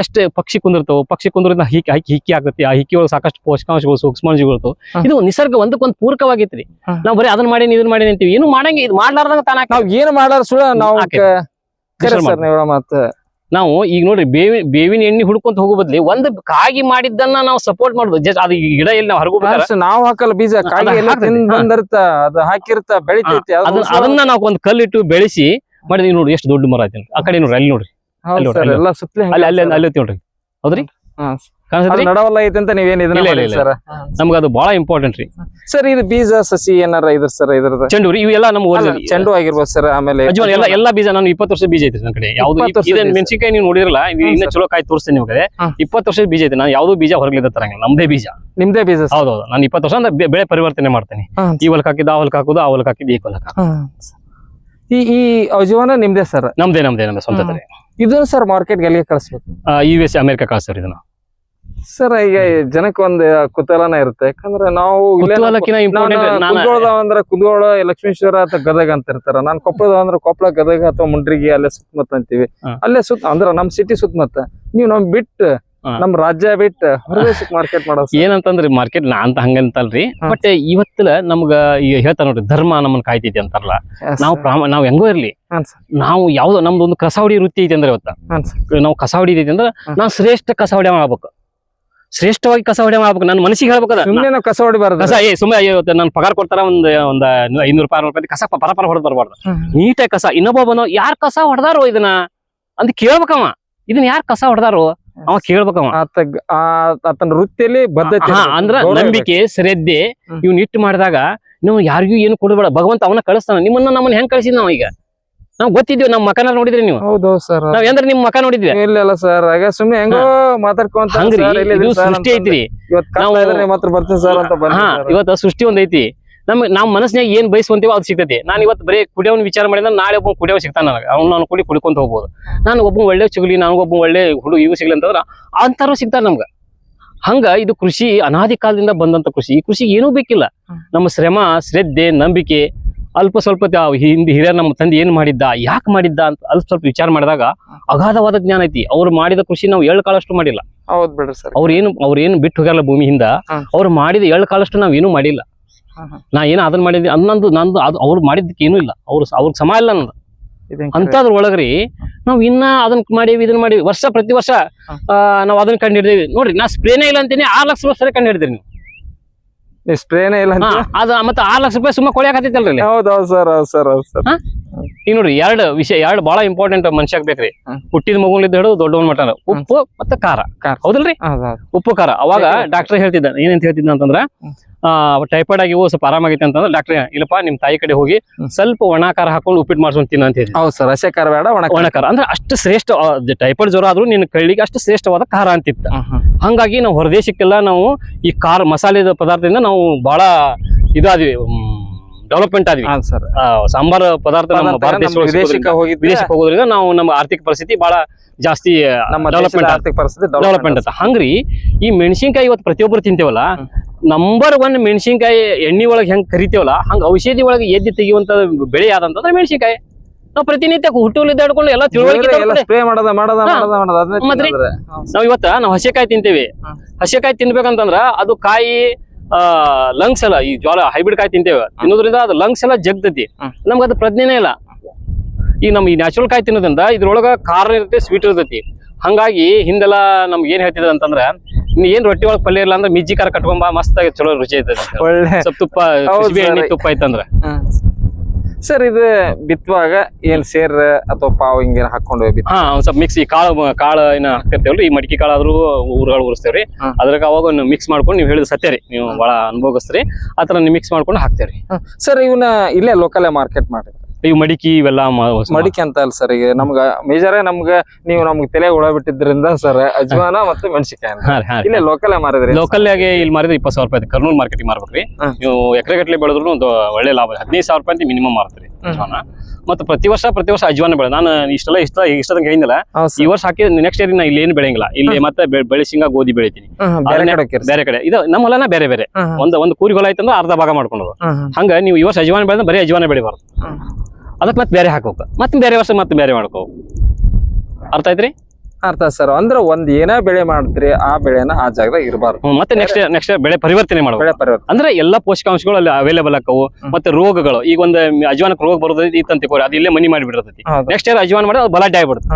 ಎಷ್ಟು ಪಕ್ಷಿ ಕುಂದಿರ್ತಾವ ಪಕ್ಷಿ ಕುಂದ್ರಿಂದ ಹಿಕ್ಕಿ ಹಿಕ್ಕಿ ಹಿಕ್ಕಿ ಆಗ್ತತಿ ಆ ಹಿಕ್ಕಿ ಒಳಗೆ ಸಾಕಷ್ಟು ಪೋಷಕಾಂಶಗಳು ಸೂಕ್ಷ್ಮಾಂಶಗಳು. ಇದು ನಿಸರ್ಗ ಒಂದಕ್ಕೊಂದ್ ಪೂರಕವಾಗಿತ್ರಿ. ನಾವು ಬರೀ ಅದನ್ನ ಮಾಡಿ ಇದನ್ನ ಮಾಡಿ ಅಂತೀವಿ. ಏನು ಮಾಡಂಗೆ ಇದು ಮಾಡ್ಲಾರ್ದಂಗ ತಾನ ನಾವ್ ಏನ್ ಮಾಡಾರ ಸುಳ ನಾವು ನೀವು ಈಗ ನೋಡ್ರಿ ಬೇವಿ ಬೇವಿನ ಎಣ್ಣೆ ಹುಡ್ಕೊಂತ ಹೋಗೋ ಬದ್ಲಿ ಒಂದ್ ಕಾಗಿ ಮಾಡಿದ್ದನ್ನ ನಾವು ಸಪೋರ್ಟ್ ಮಾಡ್ಬೋದು. ಜಸ್ಟ್ ಅದು ಗಿಡ ಎಲ್ಲಿ ನಾವು ಹರಗೋಬೇಕು ನಾವು ಹಾಕಲ್ಲ ಬೀಜ ಕಾಗಿ ಬಂದಿರ್ತ ಅದ ಹಾಕಿರ್ತ ಬೆಳಿತೈತಿ. ಅದನ್ನ ನಾವು ಒಂದ್ ಕಲ್ಲಿಟ್ಟು ಬೆಳೆಸಿ ಮಾಡಿದ್ವಿ ನೋಡ್ರಿ ಎಷ್ಟು ದೊಡ್ಡ ಮರ ಐತಿ ಆ ಕಡೆ ನೋಡ್ರಿ ಅಲ್ಲಿ ನೋಡ್ರಿ. ಅಲ್ಲಿ ಅಲ್ಲಿ ಎಲ್ಲ ಸುತ್ತಲಿ ಅಲ್ಲಿ ಅಲ್ಲಿ ಅಲ್ಲಿ ಐತಿ ನೋಡ್ರಿ. ಹೌದ್ರಿ? ಹಾ. ನಡವಲ್ಲ ಐತಿ ಅಂತ ನೀವೇನ್ ಇದನ್ನ ಇಲ್ಲ, ಸರ್? ನಮ್ಗೆ ಅದು ಬಹಳ ಇಂಪಾರ್ಟೆಂಟ್ ರೀ. ಸರ್ ಇದು ಬೀಜ ಸಸಿ ಏನಾರ ಇದ್ರ ಸರ್ ಇದ್ರದ ಚೆಂಡು ರೀ ಇವೆಲ್ಲ ನಮ್ಮ ಅಲ್ಲ. ಚೆಂಡು ಆಗಿರ್ಬೋದು ಸರ್ ಆಮೇಲೆ ಅಜ್ವಾನ್ ಎಲ್ಲ ಎಲ್ಲ ಬೀಜ ನಾನು ಇಪ್ಪತ್ತು ವರ್ಷದ ಬೀಜ ಐತೆ ನನ್ನ ಕಡೆ. ಯಾವ್ದು ಇಪ್ಪತ್ತು ಇದನ್ನ ಬೀಜ. ಮೆಣಸಿನಕಾಯಿ ನೀವು ನೋಡಿರಲ್ಲ ಇನ್ನ. ಚಲೋ ಕಾಯಿ ತೋರಿಸ್ತೇನೆ ನಿಮ್ಗೆ. ಹ್ಮ್. ಇಪ್ಪತ್ತು ವರ್ಷದ ಬೀಜ ಐತೆ ನಾನು ಯಾವ್ದು ಬೀಜ ಹೊರಗ್ಲಿದ್ದ ತರಂಗಿಲ್ಲ ನಮ್ದೇ ಬೀಜ. ನಿಮ್ದೇ ಬೀಜ ಸರ್? ಹೌದೌದು ನಾನು ಇಪ್ಪತ್ತು ವರ್ಷ ಅಂದ್ರೆ ಬೆ- ಬೆಳೆ ಪರಿವರ್ತನೆ ಮಾಡ್ತೇನೆ. ಹಾ, ಈ ಹೊಲಕ್ಕೆ ಹಾಕಿದ್ದು ಆ ಹೊಲಕ್ಕೆ ಹಾಕೋದು ಆ ಹೊಲಕ್ಕೆ ಹಾಕಿದ್ದು ಈ ಹೊಲಕ್ಕೆ ಹಾಕೋದು. ಈ ಈ ಜೀವನ ನಿಮ್ದೇ ಸರ್ ನಮ್ದೇ ನಮ್ದೇ ನಮ್ದೇ ಸ್ವಂತ ಇದನ್ನ ಸರ್ ಮಾರ್ಕೆಟ್ ಎಲ್ಲಿಗೆ ಕಳಿಸ್ಬೇಕು? ಯು ಎಸ್ ಅಮೆರಿಕ ಕಳಿಸ್ತಾರೆ ಇದನ್ನ. ಸರ್ ಈಗ ಜನಕ್ಕೆ ಒಂದ್ ಕುತೂಹಲನ ಇರುತ್ತೆ. ಯಾಕಂದ್ರೆ ನಾವು ಅಂದ್ರೆ ಕುಂದಗೋಳ ಲಕ್ಷ್ಮೇಶ್ವರ ಅಥವಾ ಗದಗ ಅಂತ ಇರ್ತಾರ. ನಾನ್ ಕೊಪ್ಪಳದ ಅಂದ್ರೆ ಕೊಪ್ಪಳ ಗದಗ ಅಥವಾ ಮುಂಡ್ರಿಗಿ ಅಲ್ಲೇ ಸುತ್ತಮುತ್ತ ಅಂತೀವಿ. ಅಲ್ಲೇ ಸುತ್ತ ಅಂದ್ರ ನಮ್ ಸಿಟಿ ಸುತ್ತಮುತ್ತ. ನೀವು ನಮ್ ಬಿಟ್ ಹಾ. ನಮ್ ರಾಜ್ಯ ಬಿಟ್ ಹೊರದೇಶಕ್ ಮಾರ್ಕೆಟ್ ಮಾಡೋದು ಏನಂತಂದ್ರೆ ಮಾರ್ಕೆಟ್ ನಾ ಅಂತ ಹಂಗಂತಲ್ರಿ. ಬಟ್ ಇವತ್ತಲ ನಮ್ಗ ಈಗ ಹೇಳ್ತಾ ನೋಡ್ರಿ ಧರ್ಮ ನಮ್ಮನ್ನ ಕಾಯ್ತೈತಿ ಅಂತಾರಲ್ಲ. ನಾವು. ಪ್ರಾಮ ನಾವ್ ಹೆಂಗೋ ಇರ್ಲಿ. ನಾವು ಯಾವ್ದೋ ನಮ್ದು ಒಂದು ಕಸಾವಡಿ ವೃತ್ತಿ ಐತಿ ಅಂದ್ರೆ ಇವತ್ತ. ನಾವು ಕಸಾವಡಿ ಇದೈತಿ ಅಂದ್ರೆ. ನಾವು ಶ್ರೇಷ್ಠ ಕಸಾವಡಿ ಮಾಡ್ಬೇಕು ಆಗ್ಬೇಕು. ಶ್ರೇಷ್ಠವಾಗಿ ಕಸಾವಡಿ ಮಾಡ್ಬೇಕು ನನ್ನ ಮನಸ್ಸಿಗೆ ಹೇಳ್ಬೇಕದ ಸುಮ್ನೆ ನಾವು ಕಸ ಏ ಸುಮ್ಮನೆ ಇವತ್ತು ನನ್ ಪಗಾರ ಕೊಡ್ತಾರ ಒಂದ್ ಒಂದ್ ಐನೂರು ರೂಪಾಯಿ ಆರ್ನೂರು ರೂಪಾಯಿ ಕಸ ಪರ ಪರ ಹೊಡೆದ್ ಬರ್ಬಾರ್ದು. ನೀಟೇ ನೀಟಾಗಿ ಕಸ ಇನ್ನೊಬ್ಬ ಬಂದವ ಯಾರ್ ಕಸ ಹೊಡೆದಾರೋ ಇದನ್ನ ಅಂತ ಕೇಳ್ಬೇಕವ. ಇದನ್ನ ಯಾರ್ ಕಸ ಹೊಡೆದಾರೋ? ಅವ ಕೇಳ್ಬೇಕ ಆತನ ವೃತ್ತಿಯಲ್ಲಿ ಬದ್ಧತೆ ಅಂದ್ರ ನಂಬಿಕೆ ಶ್ರದ್ಧೆ. ಇವ್ನ ಇಟ್ಟು ಮಾಡಿದಾಗ ನೀವು ಯಾರಿಗೂ ಏನು ಕೊಡಬೇಡ. ಭಗವಂತ ಅವನ ಕಳಿಸ್ತಾನ. ನಿಮ್ಮನ್ನ ನಮ್ಮನ್ನ ಹೆಂಗ್ ಕಳಿಸಿದ್ ನಾವ್ ಈಗ? ನಾವ್ ಗೊತ್ತಿದ್ವಿ ನಮ್ ಮಕನ ನೋಡಿದ್ರಿ ನೀವು. ಹೌದು ಸರ್. ನಾವ್ ಏನ್ರ ನಿಮ್ ಮಕ ನೋಡಿದ್ವಿ. ಇಲ್ಲ ಇಲ್ಲ ಸರ್. ಆಗ ಸುಮ್ನೆ ಹೆಂಗೋ ಮಾತಾಡ್ಕೊಂತ ಹಂಗ್ರಿ ಇದು ಸೃಷ್ಟಿ. ಐತ್ರಿ. ಇವತ್ ಕಷ್ಟ ನಾವು- ಇದ್ರೆ ನಿಮ್ಮ ಹತ್ರ ಬರ್ತೀನಿ ಸರ್ ಅಂತ. ಇವತ್ತ ಸೃಷ್ಟಿ ಒಂದ್ ಐತಿ. ನಮ್ ನಾವು ಮನಸ್ಸಿನಾಗ ಏನ್ ಬಯಸುವಂತೀವೋ ಅದು ಸಿಗ್ತೈತಿ. ನಾನು ಇವತ್ತು ಬರೀ ಕುಡಿಯೋನ್ ವಿಚಾರ ಮಾಡಿದ್ರೆ ನಾಳೆ ಒಬ್ಬ ಕುಡಿಯೋ ಸಿಗ್ತಾನೆ ನನಗೆ. ಅವ್ನು ನಾನು ಕುಡಿ ಕುಡ್ಕೊಂತ ಹೋಗ್ಬೋದು. ನಾನು ಒಬ್ಬ ಒಳ್ಳೆ ಸಿಗಲಿ ನನಗೊಬ್ಬ ಒಳ್ಳೆ ಹುಡುಗ ಇವು ಸಿಗ್ಲಿ ಅಂತಂದ್ರ ಅಂತಾರು ಸಿಗ್ತಾರ ನಮ್ಗ. ಹಂಗ ಇದು ಕೃಷಿ ಅನಾದಿ ಕಾಲದಿಂದ ಬಂದಂತ ಕೃಷಿ. ಈ ಕೃಷಿ ಏನೂ ಬೇಕಿಲ್ಲ. ನಮ್ಮ ಶ್ರಮ ಶ್ರದ್ಧೆ ನಂಬಿಕೆ ಅಲ್ಪ ಸ್ವಲ್ಪ ಹಿಂದೆ ಹಿರಿಯರ್ ನಮ್ಮ ತಂದೆ ಏನ್ ಮಾಡಿದ್ದ ಯಾಕೆ ಮಾಡಿದ್ದ ಅಂತ ಅಲ್ಪ ಸ್ವಲ್ಪ ವಿಚಾರ ಮಾಡಿದಾಗ ಅಗಾಧವಾದ ಜ್ಞಾನ ಐತಿ. ಅವ್ರು ಮಾಡಿದ ಕೃಷಿ ನಾವು ಏಳು ಕಾಲಷ್ಟು ಮಾಡಿಲ್ಲ. ಹೌದು ಬಿಡ್ರಿ ಸರ್. ಅವ್ರ ಏನು ಅವ್ರ ಏನು ಬಿಟ್ಟು ಹೋಗಲ್ಲ ಭೂಮಿಯಿಂದ. ಅವ್ರು ಮಾಡಿದ ಏಳು ಕಾಲಷ್ಟು ನಾವ್ ಏನೂ ಮಾಡಿಲ್ಲ. ನಾ ಏನು ಅದನ್ನ ಮಾಡಿದ್ವಿ ಅನ್ನೊಂದು ನಂದು ಅದು ಅವ್ರು ಮಾಡಿದ್ದಕ್ಕೆ ಏನೂ ಇಲ್ಲ. ಅವ್ರು ಅವ್ರಿಗೆ ಸಮ ಇಲ್ಲ ನಂದು. ಅಂತದ್ರ ಒಳಗ್ರಿ ನಾವ್ ಇನ್ನ ಅದನ್ನ ಮಾಡೀವಿ ಇದನ್ನ ಮಾಡಿ ವರ್ಷ ಪ್ರತಿ ವರ್ಷ ನಾವ್ ಅದನ್ನ ಕಂಡು ಹಿಡಿದೀವಿ ನೋಡ್ರಿ ನಾ ಸ್ಪ್ರೇನೇ ಇಲ್ಲ ಅಂತೀನಿ ಆರ್ ಲಕ್ಷ ವರ್ಷ ಕಂಡು ಹಿಡಿದ್ರಿ ನೀವು. ಸ್ಪ್ರೇನೇ ಇಲ್ಲ ಅದ ಮತ್ತೆ ಆರ್ ಲಕ್ಷ ರೂಪಾಯಿ ಸುಮ್ಮನೆ ಕೊಡ್ಯಾಕತ್ತೈತಲ್ರಿ ಇಲ್ಲಿ. ಹೌದೌದು ಹೌದ್ ಸರ್ ಹೌದು ಸರ್ ಹೌದು ಸರ್. ಈಗ ನೋಡ್ರಿ ಎರಡ್ ವಿಷಯ ಎರಡ್ ಬಹಳ ಇಂಪಾರ್ಟೆಂಟ್ ಮನುಷ್ಯಕ್ ಬೇಕ್ರಿ. ಹುಟ್ಟಿದ ಮಗುಲಿದ್ದ ಹಿಡಿದು ದೊಡ್ಡವನ್ ಮಟನ್ ಉಪ್ಪು ಮತ್ತೆ ಖಾರ. ಹೌದಲ್ರಿ? ಹೌದ್ ಹೌದ್ ಉಪ್ಪು ಖಾರ. ಅವಾಗ ಡಾಕ್ಟರ್ ಹೇಳ್ತಿದ್ದ ಏನಂತ ಹೇಳ್ತಿದ್ದ ಅಂತಂದ್ರ ಟೈಫಾಯ್ಡ್ ಆಗಿವು ಸ್ವಲ್ಪ ಆರಾಮಾಗೈತೆ ಅಂತಂದ್ರೆ ಡಾಕ್ಟರ್ ಇಲ್ಲಪ್ಪ ನಿಮ್ ತಾಯಿ ಕಡೆ ಹೋಗಿ ಸ್ವಲ್ಪ ಒಣಕಾರ ಹಾಕೊಂಡು ಉಪ್ಪಿಟ್ಟು ಮಾಡ್ಸ್ಕೊಂಡ್ ತಿನ್ನ ಅಂತ ಹೇಳಿ ಹೌದು ಸರ್ ಹಸೆ ಖಾರ ಬೇಡ ಒಣ ಖಾರ. ಒಣ ಖಾರ. ಅಂದ್ರೆ ಅಷ್ಟು ಶ್ರೇಷ್ಠ ಟೈಫಾಯ್ಡ್ ಜ್ವರ ಆದ್ರೂ ನಿನ್ನ ಕಳ್ಳಿಗೆ ಅಷ್ಟು ಶ್ರೇಷ್ಠವಾದ ಖಾರ ಅಂತಿತ್ತ. ಹಂಗಾಗಿ ನಾವು ಹೊರದೇಶಕ್ಕೆಲ್ಲ ನಾವು ಈ ಖಾರ ಮಸಾಲೆದ ಪದಾರ್ಥದಿಂದ ನಾವು ಬಹಳ ಇದಾದ್ವಿ. ಡೆವಲಪ್ಮೆಂಟ್ ಆದ್ವಿ. ಸಾಂಬಾರ ಸರ್. ಸಾಂಬಾರ್ ಪದಾರ್ಥ ನಮ್ಮ ಭಾರತ ವಿದೇಶಕ್ಕೆ ಹೋಗೋದ್ರಿಂದ ನಾವು ನಮ್ಮ ಆರ್ಥಿಕ ಪರಿಸ್ಥಿತಿ ಬಹಳ ಜಾಸ್ತಿ ಡೆವಲಪ್ಮೆಂಟ್ ಆರ್ಥಿಕ ಪರಿಸ್ಥಿತಿ ಡೆವಲಪ್ಮೆಂಟ್ ಅಂತ ಹಂಗ್ರಿ ಈ ಮೆಣಸಿನ್ಕಾಯಿ ಇವತ್ತು ಪ್ರತಿಯೊಬ್ಬರು ತಿಂತೇವಲ್ಲ ನಂಬರ್ ಒನ್ ಮೆಣಸಿನ್ಕಾಯಿ ಎಣ್ಣೆ ಒಳಗೆ ಹೆಂಗ್ ಕರಿತೇವಲ್ಲ ಹಂಗ ಔಷಧಿ ಒಳಗೆ ಎದ್ದು ತೆಗೆಯುವಂತ ಬೆಳೆ ಯಾದಂತಂದ್ರೆ ಮೆಣಸಿನ್ಕಾಯಿ. ನಾವು ಪ್ರತಿನಿತ್ಯ ಹುಟ್ಟುಲಿದ್ದ ಇದ್ದಾಡ್ಕೊಂಡು ಎಲ್ಲ ತಿಳುವಳಿಕೆ. ನಾವ್ ಇವತ್ತ ನಾವು ಹಸಿಕಾಯಿ ತಿಂತೇವಿ. ಹಸಿಕಾಯಿ ತಿನ್ಬೇಕಂತಂದ್ರ ಅದು ಕಾಯಿ ಲಂಗ್ಸ್ ಎಲ್ಲ ಈ ಜ್ವಾಲ ಹೈಬ್ರಿಡ್ ಕಾಯಿ ತಿಂತೇವೆ. ತಿನ್ನೋದ್ರಿಂದ ಅದು ಲಂಗ್ಸ್ ಎಲ್ಲ ಜಗ್ತತಿ. ನಮ್ಗೆ ಅದು ಪ್ರಜ್ಞೆನೇ ಇಲ್ಲ. ಈಗ ನಮ್ ಈ ನ್ಯಾಚುರಲ್ ಕಾಯಿ ತಿನ್ನೋದ್ರಿಂದ ಇದ್ರೊಳಗ ಖಾರ ಇರುತ್ತೆ ಸ್ವೀಟ್ ಇರ್ತೈತಿ. ಹಂಗಾಗಿ ಹಿಂದೆಲ್ಲ ನಮ್ಗೆ ಏನ್ ಹೇಳ್ತಿದ್ರು ಅಂತಂದ್ರ ನೀ ಏನ್ ರೊಟ್ಟಿ ಒಳಗ್ ಪಲ್ಯ ಇಲ್ಲ ಅಂದ್ರೆ ಮಿಜ್ಜಿ ಖಾರ ಕಟ್ಕೊಂಬ ಮಸ್ತ್ ಆಗಿ ಚಲೋ ರುಚಿ ಐತದ ಒಳ್ಳೆ. ಸ್ವಲ್ಪ ತುಪ್ಪ ತುಪ್ಪ ಐತಂದ್ರ. ಸರ್ ಇದು ಬಿತ್ತುವಾಗ ಏನ್ ಸೇರ್ ಅಥವಾ ಪಾವ್ ಹಿಂಗೇನ್ ಹಾಕೊಂಡು ಹೋಗಿ ಹಾ ಒಂದ್ ಸ್ವಲ್ಪ ಮಿಕ್ಸ್ ಈ ಕಾಳು ಕಾಳು ಏನ ಹಾಕ್ತಿರ್ತೇವಲ್ರಿ. ಈ ಮಡಿಕೆ ಕಾಳು ಆದ್ರೂ ಊರುಗಳು ಉರಿಸ್ತೇವ್ರಿ. ಅದ್ರಾಗ ಅವಾಗ ಮಿಕ್ಸ್ ಮಾಡ್ಕೊಂಡು ನೀವು ಹೇಳಿದ ಸತ್ಯ ರೀ ನೀವು ಬಹಳ ಅನುಭವಿಸ್ತೀರಿ ಆತರ ತರ ನೀವು ಮಿಕ್ಸ್ ಮಾಡ್ಕೊಂಡು ಹಾಕ್ತೇವ್ರಿ. ಸರ್ ಇವನ್ನ ಇಲ್ಲೇ ಲೋಕಲ್ ಮಾರ್ಕೆಟ್ ಮಾಡಿ ಇವು ಮಡಿಕೆ ಇವೆಲ್ಲ ಮಡಿಕೆ ಅಂತ ಅಲ್ಲ ಸರ್ ಈಗ ನಮ್ಗ ಮೇಜರೇ ನಮ್ಗ ನೀವು ನಮ್ಗೆ ತಲೆ ಹುಳ ಬಿಟ್ಟಿದ್ರಿಂದ ಸರ್ ಅಜ್ವಾನ ಮತ್ತು ಮೆಣಸಿಕಾಯಿ ಇಲ್ಲ ಲೋಕಲ್ ಮಾರಿದ್ರಿ ಲೋಕಲ್ ಆಗಿ ಇಲ್ಲಿ ಮಾರಿದ್ರೆ ಇಪ್ಪತ್ತು ಸಾವಿರ ರೂಪಾಯಿ ಕರ್ನೂಲ್ ಮಾರ್ಕೆಟಿಗೆ ಮಾರ್ಬೇಕ್ರಿ. ನೀವು ಎಕರೆ ಗಟ್ಟಲೆ ಬೆಳೆದ್ರು ಒಂದು ಒಳ್ಳೆ ಲಾಭ ಹದಿನೈದು ಸಾವಿರ ರೂಪಾಯಿ ಮಿನಿಮಮ್ ಮಾರ್ತೀರಿ. ಅಜ್ವಾನ. ಮತ್ತೆ ಪ್ರತಿ ವರ್ಷ ಪ್ರತಿ ವರ್ಷ ಅಜ್ವಾನ ಬೆಳೆ. ನಾನು ಇಷ್ಟೆಲ್ಲ ಇಷ್ಟ ಇಷ್ಟ ಹೇಳಿಲ್ಲ ಈ ವರ್ಷ ಹಾಕಿ ನೆಕ್ಸ್ಟ್ ಇಯರ್ ನಾ ಇಲ್ಲಿ ಏನು ಬೆಳೆಯಂಗಿಲ್ಲ. ಇಲ್ಲಿ ಮತ್ತೆ ಶೇಂಗಾ ಗೋಧಿ ಬೆಳಿತೀನಿ. ಬೇರೆ ಅದನ್ನೇ- ಕಡೆ ಬೇರೆ ಕಡೆ. ಇದು ನಮ್ಮ ಹೊಲನ ಬೇರೆ ಬೇರೆ. ಒಂದ್ ಒಂದು ಕೂರಿ ಹೊಲ ಆಯ್ತಂದ್ರೆ ಅರ್ಧ ಭಾಗ ಮಾಡ್ಕೊಂಡು ಹಂಗ ನೀವು ಈ ವರ್ಷ ಅಜ್ವಾನ ಬೆಳೆದ್ರೆ ಬರೀ ಅಜ್ವಾನ ಬೆಳಿಬಾರ್ದು. ಅದಕ್ಕೆ ಮತ್ತೆ ಬೇರೆ ಹಾಕೋಕ. ಮತ್ತೆ ಬೇರೆ ವರ್ಷ ಮತ್ತೆ ಬೇರೆ ಮಾಡ್ಕೋ. ಅರ್ಥ ಐತ್ರಿ ಅರ್ಥ ಸರ್. ಅಂದ್ರೆ ಒಂದ್ ಏನ ಬೆಳೆ ಮಾಡಿದ್ರಿ ಆ ಬೆಳೆನ ಆ ಜಾಗದಾಗ ಇರಬಾರ್ದು. ಮತ್ತೆ ನೆಕ್ಸ್ಟ್ ನೆಕ್ಸ್ಟ್ ಬೆಳೆ ಪರಿವರ್ತನೆ ಮಾಡಬೇಕು. ಬೆಳೆ ಪರಿವರ್ತನೆ. ಅಂದ್ರೆ ಎಲ್ಲಾ ಪೋಷಕಾಂಶಗಳು ಅಲ್ಲಿ ಅವೈಲೇಬಲ್ ಆಕವು. ಮತ್ತೆ ರೋಗಗಳು. ಈಗ ಒಂದ್ ಅಜ್ವಾನಕ್ಕೆ ರೋಗ ಬರೋದೈತಿ ಇತ್ತಂತ ಅದು ಇಲ್ಲೇ ಮನಿ ಮಾಡಿಬಿಡ್ತೈತಿ ನೆಕ್ಸ್ಟ್ ಇಯರ್ ಅಜ್ವಾನ ಮಾಡಿ ಅದು ಬಲಾಟೆ ಆಗ್ಬಿಡುತ್ತೆ.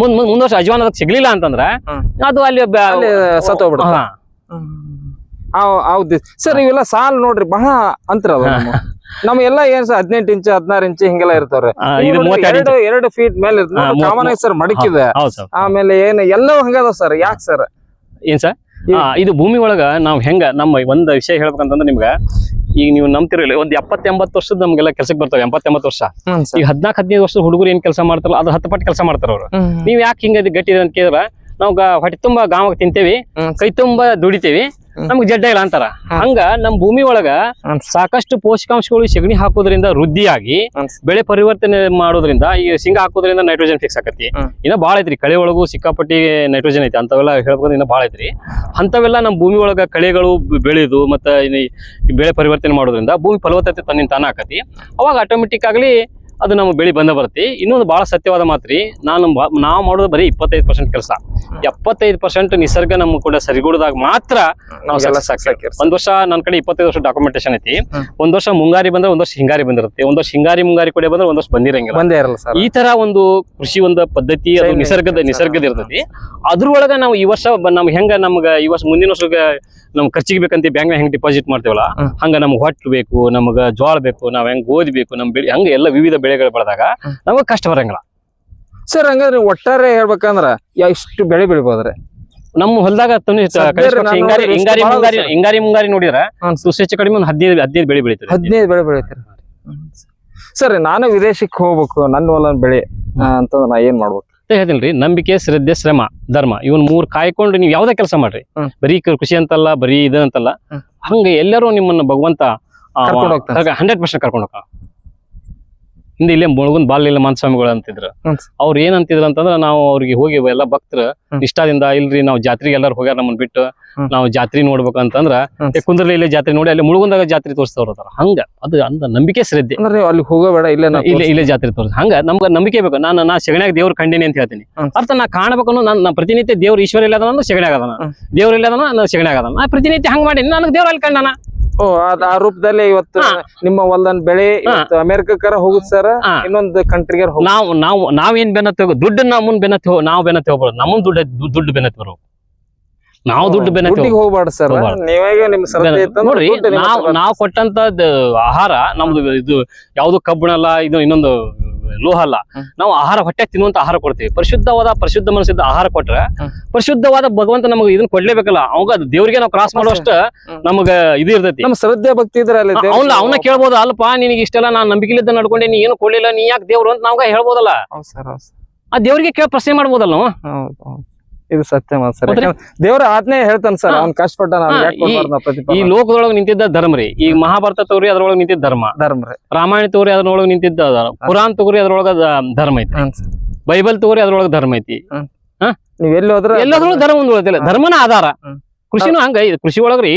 ಮುಂದ್ ಮುಂದ್ ವರ್ಷ ಅಜ್ವಾನ ಅದಕ್ಕೆ ಸಿಗ್ಲಿಲ್ಲ ಅಂತಂದ್ರ ಅದು ಅಲ್ಲಿ ಸತ್ತೋಗ್ಬಿಡುತ್ತೆ ಸರ್ ಇವೆಲ್ಲ ಸಾಲ್ ನೋಡ್ರಿ ಬಹಳ ಅಂತರ ಅದ ನಮ್ ಎಲ್ಲ ಏನ್ ಸರ್ ಹದಿನೆಂಟು ಇಂಚ್ ಹದಿನಾರು ಇಂಚ್ ಹಿಂಗೆಲ್ಲ ಇರ್ತಾವ್ರಿ. ಮೂವತ್ತೆರಡು ಎರಡು ಎರಡು ಫೀಟ್ ಮೇಲೆ ಕಾಮನ್ ಆಗಿ ಸರ್ ಮಡಕಿದೆ. ಆಮೇಲೆ ಏನು ಎಲ್ಲವೂ ಹಂಗದ ಸರ್ ಯಾಕೆ ಸರ್? ಏನ್ ಸರ್? ಇದು ಭೂಮಿ ಒಳಗ ನಾವ್ ಹೆಂಗ ನಮ್ಮ ಒಂದ್ ವಿಷಯ ಹೇಳ್ಬೇಕಂತಂದ್ರೆ ನಿಮ್ಗ ಈಗ ನೀವು ನಂಬ್ತಿರಲಿ ಒಂದ್ ಎಪ್ಪತ್ ವರ್ಷದ ನಮ್ಗೆಲ್ಲ ಕೆಲ್ಸಕ್ಕೆ ಬರ್ತಾವೆ ಎಂಬತ್ತೆಂಬತ್ತು ವರ್ಷ. ಈಗ ಹದ್ನಾಕ್ ಹದಿನೈದು ವರ್ಷದ ಹುಡುಗರು ಏನ್ ಕೆಲಸ ಮಾಡ್ತಾರಲ್ಲ ಅದು ಹತ್ತು ಪಟ್ಟು ಕೆಲಸ ಮಾಡ್ತಾರ ಅವ್ರು. ನೀವ್ ಯಾಕೆ ಹಿಂಗ ಗಟ್ಟಿ ಇದೆ ಅಂತ ಕೇಳಿದ್ರ ನಾವು ಹೊಟ್ಟೆ ತುಂಬಾ ಗಾಮಕ್ ತಿಂತೇವಿ. ಕೈ ತುಂಬಾ ದುಡಿತೇವಿ. ನಮ್ಗೆ ಜಡ್ಡ ಇಲ್ಲ ಅಂತಾರ. ಹಂಗ ನಮ್ ಭೂಮಿ ಒಳಗ. ಸಾಕಷ್ಟು ಪೋಷಕಾಂಶಗಳು ಸೆಗಣಿ ಹಾಕೋದ್ರಿಂದ ವೃದ್ಧಿಯಾಗಿ ಬೆಳೆ ಪರಿವರ್ತನೆ ಮಾಡೋದ್ರಿಂದ ಈ ಶೇಂಗಾ ಹಾಕೋದ್ರಿಂದ ನೈಟ್ರೋಜನ್ ಫಿಕ್ಸ್ ಆಕತಿ. ಇನ್ನ ಬಾಳ ಐತ್ರಿ. ಕಳೆ ಒಳಗೂ ಸಿಕ್ಕಾಪಟ್ಟಿ ನೈಟ್ರೋಜನ್ ಐತಿ. ಅಂತವೆಲ್ಲ ಹೇಳ್ಬೋದು ಇನ್ನ ಬಾಳ ಐತ್ರಿ. ಅಂತವೆಲ್ಲ ನಮ್ ಭೂಮಿ ಒಳಗ ಕಳೆಗಳು ಬೆಳೆದು ಮತ್ತ ಈ ಬೆಳೆ ಪರಿವರ್ತನೆ ಮಾಡೋದ್ರಿಂದ ಭೂಮಿ ಫಲವತ್ತತೆ ತನ್ನಿಂದ ತಾನ ಆಕತಿ. ಅವಾಗ ಆಟೋಮೆಟಿಕ್ ಆಗ್ಲಿ ಅದು ನಮ್ಮ ಬೆಳಿ ಬಂದ ಬರುತ್ತೆ. ಇನ್ನೊಂದು ಬಹಳ ಸತ್ಯವಾದ ಮಾತ್ರಿ ನಾನು ನಾವು ಮಾಡೋದು ಬರೀ ಇಪ್ಪತ್ತೈದು ಪರ್ಸೆಂಟ್ ಕೆಲಸ. ಎಪ್ಪತ್ತೈದು ಪರ್ಸೆಂಟ್ ನಿಸರ್ಗ ನಮ್ಮ ಕೂಡ ಸರಿಗೂಡದಾಗ ಮಾತ್ರ ನಾವು. ಒಂದ್ ವರ್ಷ ನನ್ನ ಕಡೆ ಇಪ್ಪತ್ತೈದು ವರ್ಷ ಡಾಕ್ಯುಮೆಂಟೇಶನ್ ಐತಿ. ಒಂದ್ ವರ್ಷ ಮುಂಗಾರಿ ಬಂದ್ರೆ ಒಂದ್ ವರ್ಷ ಹಿಂಗಾರಿ ಬಂದಿರುತ್ತೆ. ಒಂದ್ ವರ್ಷ ಹಿಂಗಾರಿ ಮುಂಗಾರಿ ಕೂಡ ಬಂದ್ರೆ ಒಂದ್ ವರ್ಷ ಬಂದಿರಂಗಿಲ್ಲ. ಈ ತರ ಒಂದು ಕೃಷಿ ಒಂದು ಪದ್ಧತಿ ಅದು ನಿಸರ್ಗದ ನಿಸರ್ಗದ ಇರ್ತೈತಿ. ಅದ್ರೊಳಗ ನಾವು ಈ ವರ್ಷ ನಮ್ ನಮ್ಗೆ ಹೆಂಗ ನಮ್ಗ ಈ ವರ್ಷ ಮುಂದಿನ ವರ್ಷ ನಮ್ ಖರ್ಚಿಗೆ ಬೇಕಂತ ಬ್ಯಾಂಕ್ ಹೆಂಗ್ ಡಿಪಾಸಿಟ್ ಮಾಡ್ತೇವಲ್ಲ. ಹಂಗ ನಮ್ಗೆ ಹೊಟ್ಟು ಬೇಕು ನಮಗ ಜೋಳ ಬೇಕು ನಾವ್ ಹೆಂಗ್ ಗೋಧಿ ಬೇಕು ನಮ್ ಬೆಳಿ ಹಂಗ ಎಲ್ಲ ವಿವಿಧ ಬೆಳೆಗಳು ಬೆಳೆದಾಗ ನಮಗೆ ಕಷ್ಟ ಬರಂಗಿಲ್ಲ. ಸರ್ ಹಂಗಂದ್ರೆ ಒಟ್ಟಾರೆ ಹೇಳ್ಬೇಕಂದ್ರ ಎಷ್ಟು ಬೆಳೆ ಬೆಳಿಬೋದ್ರಿ? ನಮ್ಮ ಹೊಲದಾಗ ಹಿಂಗಾರಿ ಹಿಂಗಾರಿ ಮುಂಗಾರಿ. ಹಿಂಗಾರಿ ಮುಂಗಾರಿ ನೋಡಿದ್ರ ಹೆಚ್ಚು ಕಡಿಮೆ ಒಂದು ಹದಿನೈದು ಹದಿನೈದು ಬೆಳೆ ಬೆಳಿತಾರೆ ಹದಿನೈದು ಬೆಳೆ ಬೆಳಿತಾರೆ. ಸರ್. ನಾನು ವಿದೇಶಕ್ಕೆ ಹೋಗ್ಬೇಕು ನನ್ನ ಹೊಲ ಬೆಳೆ ಅಂತ ಅಂತಂದ್ರೆ ನಾ ಏನ್ ಮಾಡ್ಬೇಕು? ಹೇಳ್ತೀನಿ ನಂಬಿಕೆ ಶ್ರದ್ಧೆ ಶ್ರಮ ಧರ್ಮ ಇವನ್ ಮೂರ್ ಕಾಯ್ಕೊಂಡು ನೀವು ಯಾವ್ದೇ ಕೆಲಸ ಮಾಡ್ರಿ. ಬರೀ ಖುಷಿ ಕೃಷಿ ಅಂತಲ್ಲ ಬರೀ ಇದಂತಲ್ಲ. ಹಂಗ ಎಲ್ಲರೂ ನಿಮ್ಮನ್ನ ಭಗವಂತ ಹಂಡ್ರೆಡ್ ಪರ್ಸೆಂಟ್ ಕರ್ಕೊಂಡು ಹೋಗ ಹಿಂದೆ ಇಲ್ಲೇ ಮುಳುಗುನ್ ಬಾಲ್ಯ ಇಲ್ಲ ಮಾನಸ್ವಾಮಿಗಳು ಅಂತಿದ್ರು ಅವ್ರ ಅವ್ರು ಏನ್ ಅಂತಿದ್ರು ಅಂತಂದ್ರ ನಾವು ಅವ್ರಿಗೆ ಹೋಗಿ ಎಲ್ಲ ಭಕ್ತರ. ಇಷ್ಟದಿಂದ ಇಲ್ರಿ ನಾವು ಜಾತ್ರೆಗೆ ಎಲ್ಲಾರು ಹೋಗ್ಯಾರ ನಮ್ಮನ್ ಬಿಟ್ಟು. ನಾವು ಜಾತ್ರೆ ನೋಡ್ಬೇಕಂತಂದ್ರ ಕುಂದ್ರಲ್ಲಿ ಇಲ್ಲೇ ಜಾತ್ರೆ ನೋಡಿ ಅಲ್ಲಿ ಮುಳುಗುಂದಾಗ ಜಾತ್ರೆ ತೋರಿಸ್ತಾವ್ರ ಹಂಗ ಅದು ಅಂದ ನಂಬಿಕೆ ಶ್ರದ್ಧೆ. ಅಂದ್ರೆ ಅಲ್ಲಿ ಹೋಗಬೇಡ ಇಲ್ಲ ಇಲ್ಲ ಇಲ್ಲೇ ಜಾತ್ರೆ ತೋರಿಸ್ ಹಂಗ ನಮ್ಗ ನಂಬಿಕೆ ಬೇಕು. ನಾನು ನಾ ಸೆಗಣ್ಯಾಗ ದೇವ್ರ ಕಂಡೇನಿ ಅಂತ ಹೇಳ್ತೀನಿ. ಅರ್ಥ ನಾ ಕಾಣಬೇಕು ನಾನು ನಾ ಪ್ರತಿನಿತ್ಯ ದೇವ್ರ ಈಶ್ವರ ಇಲ್ಲ ಅದನ್ನ ಸೆಗಣ್ಯಾಗ ಅದನ. ದೇವ್ರ ಇಲ್ಲ ಅದನ್ನ ನಾನು ಸೆಗಣ್ಯಾಗ ಅದನ್ನ ನಾ ಪ್ರತಿನಿತ್ಯ ಹಂಗ ಮಾಡಿ ನನಗೆ ದೇವ್ರ ಅಲ್ಲಿ ಕಂಡನ. ಓ ಅದ್ ಆ ರೂಪದಲ್ಲಿ ಇವತ್ತು ನಿಮ್ಮ ಹೊಲ್ದನ್ ಬೆಳೆ ಅಮೆರಿಕಕ್ಕಾರ ಹೋಗುದ್ ಸರ್. ಇನ್ನೊಂದು ಕಂಟ್ರಿಗೆ ನಾವು ನಾವು ನಾವೇನ್ ಬೆನ್ನತ್ತೆ ದುಡ್ಡು ನಮ್ಮನ್ ಬೆನ್ನತ್ತಿ ನಾವು ಬೆನ್ನತ್ತಿ ಹೋಗ್ಬಾರ್ದು. ನಮ್ಮ ದುಡ್ಡು ದುಡ್ಡು ಬೆನ್ನತ್ತಿ ಬರೋ ನಾವು ದುಡ್ಡು ದುಡ್ಡಿಗೆ ಹೋಗ್ಬಾರ್ದು ಸರ್. ನೀವಾಗ ನಿಮ್ ನೋಡ್ರಿ ನಿಮ್ಮ ನಾವು ಹತ್ರ ಆಹಾರ ನಮ್ದು ಇದು ಯಾವ್ದು ಕಬ್ಬಿಣಲ್ಲ ಇದು ಇನ್ನೊಂದು ಲೋಹ ಅಲ್ಲ. ನಾವು ಆಹಾರ ಹೊಟ್ಟೆ ತಿನ್ನುವಂತ ಆಹಾರ ಕೊಡ್ತೀವಿ. ಪರಿಶುದ್ಧವಾದ ಪರಿಶುದ್ಧ ಮನಸ್ಸಿದ್ದ ಆಹಾರ ಕೊಟ್ರೆ. ಪರಿಶುದ್ಧವಾದ ಭಗವಂತ ನಮಗೆ ಇದನ್ನ ಕೊಡ್ಲೇಬೇಕಲ್ಲ. ಅವಾಗ ದೇವ್ರಿಗೆ ನಾವು ಕ್ರಾಸ್ ಮಾಡುವಷ್ಟ. ನಮಗ ಇದು ಇರ್ತೈತಿ. ನಮ್ ಶ್ರದ್ಧೆ ಭಕ್ತಿ ಇದ್ರೆ ಅಲ್ಲ ದೇವ್ರು- ಅವ್ನ ಅವನ ಕೇಳ್ಬೋದು ಅಲ್ಪ ನಿನಗೆ ಇಷ್ಟೆಲ್ಲ ನಾನು ನಂಬಿಕೆಲಿದ್ದ ನಡ್ಕೊಂಡೆ ನೀ ಏನು ಕೊಡ್ಲಿಲ್ಲ ನೀ ಯಾಕೆ ದೇವ್ರು ಅಂತ ನಾವ್ ಹೇಳ್ಬೋದಲ್ಲ. ಆ ದೇವ್ರಿಗೆ ಕೇಳ ಪ್ರಶ್ನೆ ಮಾಡ್ಬೋದಲ್ಲ ನಾವು. ಇದು ಸತ್ಯ ಮಾತ್ ಸರ್? ದೇವ್ರ ಆಜ್ಞೆ ಹೇಳ್ತಾನ ಸರ್. ಅವ್ನ್ ಕಷ್ಟಪಟ್ಟ ಈ- ಈ ಲೋಕದೊಳಗೆ ನಿಂತಿದ್ದ ಧರ್ಮ ರೀ. ಈಗ ಮಹಾಭಾರತ ತೋರಿ ಅದ್ರೊಳಗೆ ನಿಂತಿದ್ದ ಧರ್ಮ. ಧರ್ಮ ರೀ. ರಾಮಾಯಣ ತಗೋರಿ ಅದ್ರೊಳಗೆ ನಿಂತಿದ್ದ. ಪುರಾಣ ತಗೋರಿ ಅದ್ರೊಳಗ ಧರ್ಮ ಐತಿ. ಬೈಬಲ್ ತಗೋರಿ ಅದ್ರೊಳಗ ಧರ್ಮ ಐತಿ. ನೀವ್ ಎಲ್ಲಿ ಹೋದ್ರ ಎಲ್ಲದ್ರೊಳಗ ಧರ್ಮ ಉಳಿದಿಲ್ಲ ಧರ್ಮನ ಆಧಾರ. ಕೃಷಿನೂ ಹಂಗ ಕೃಷಿ ಒಳಗ್ರಿ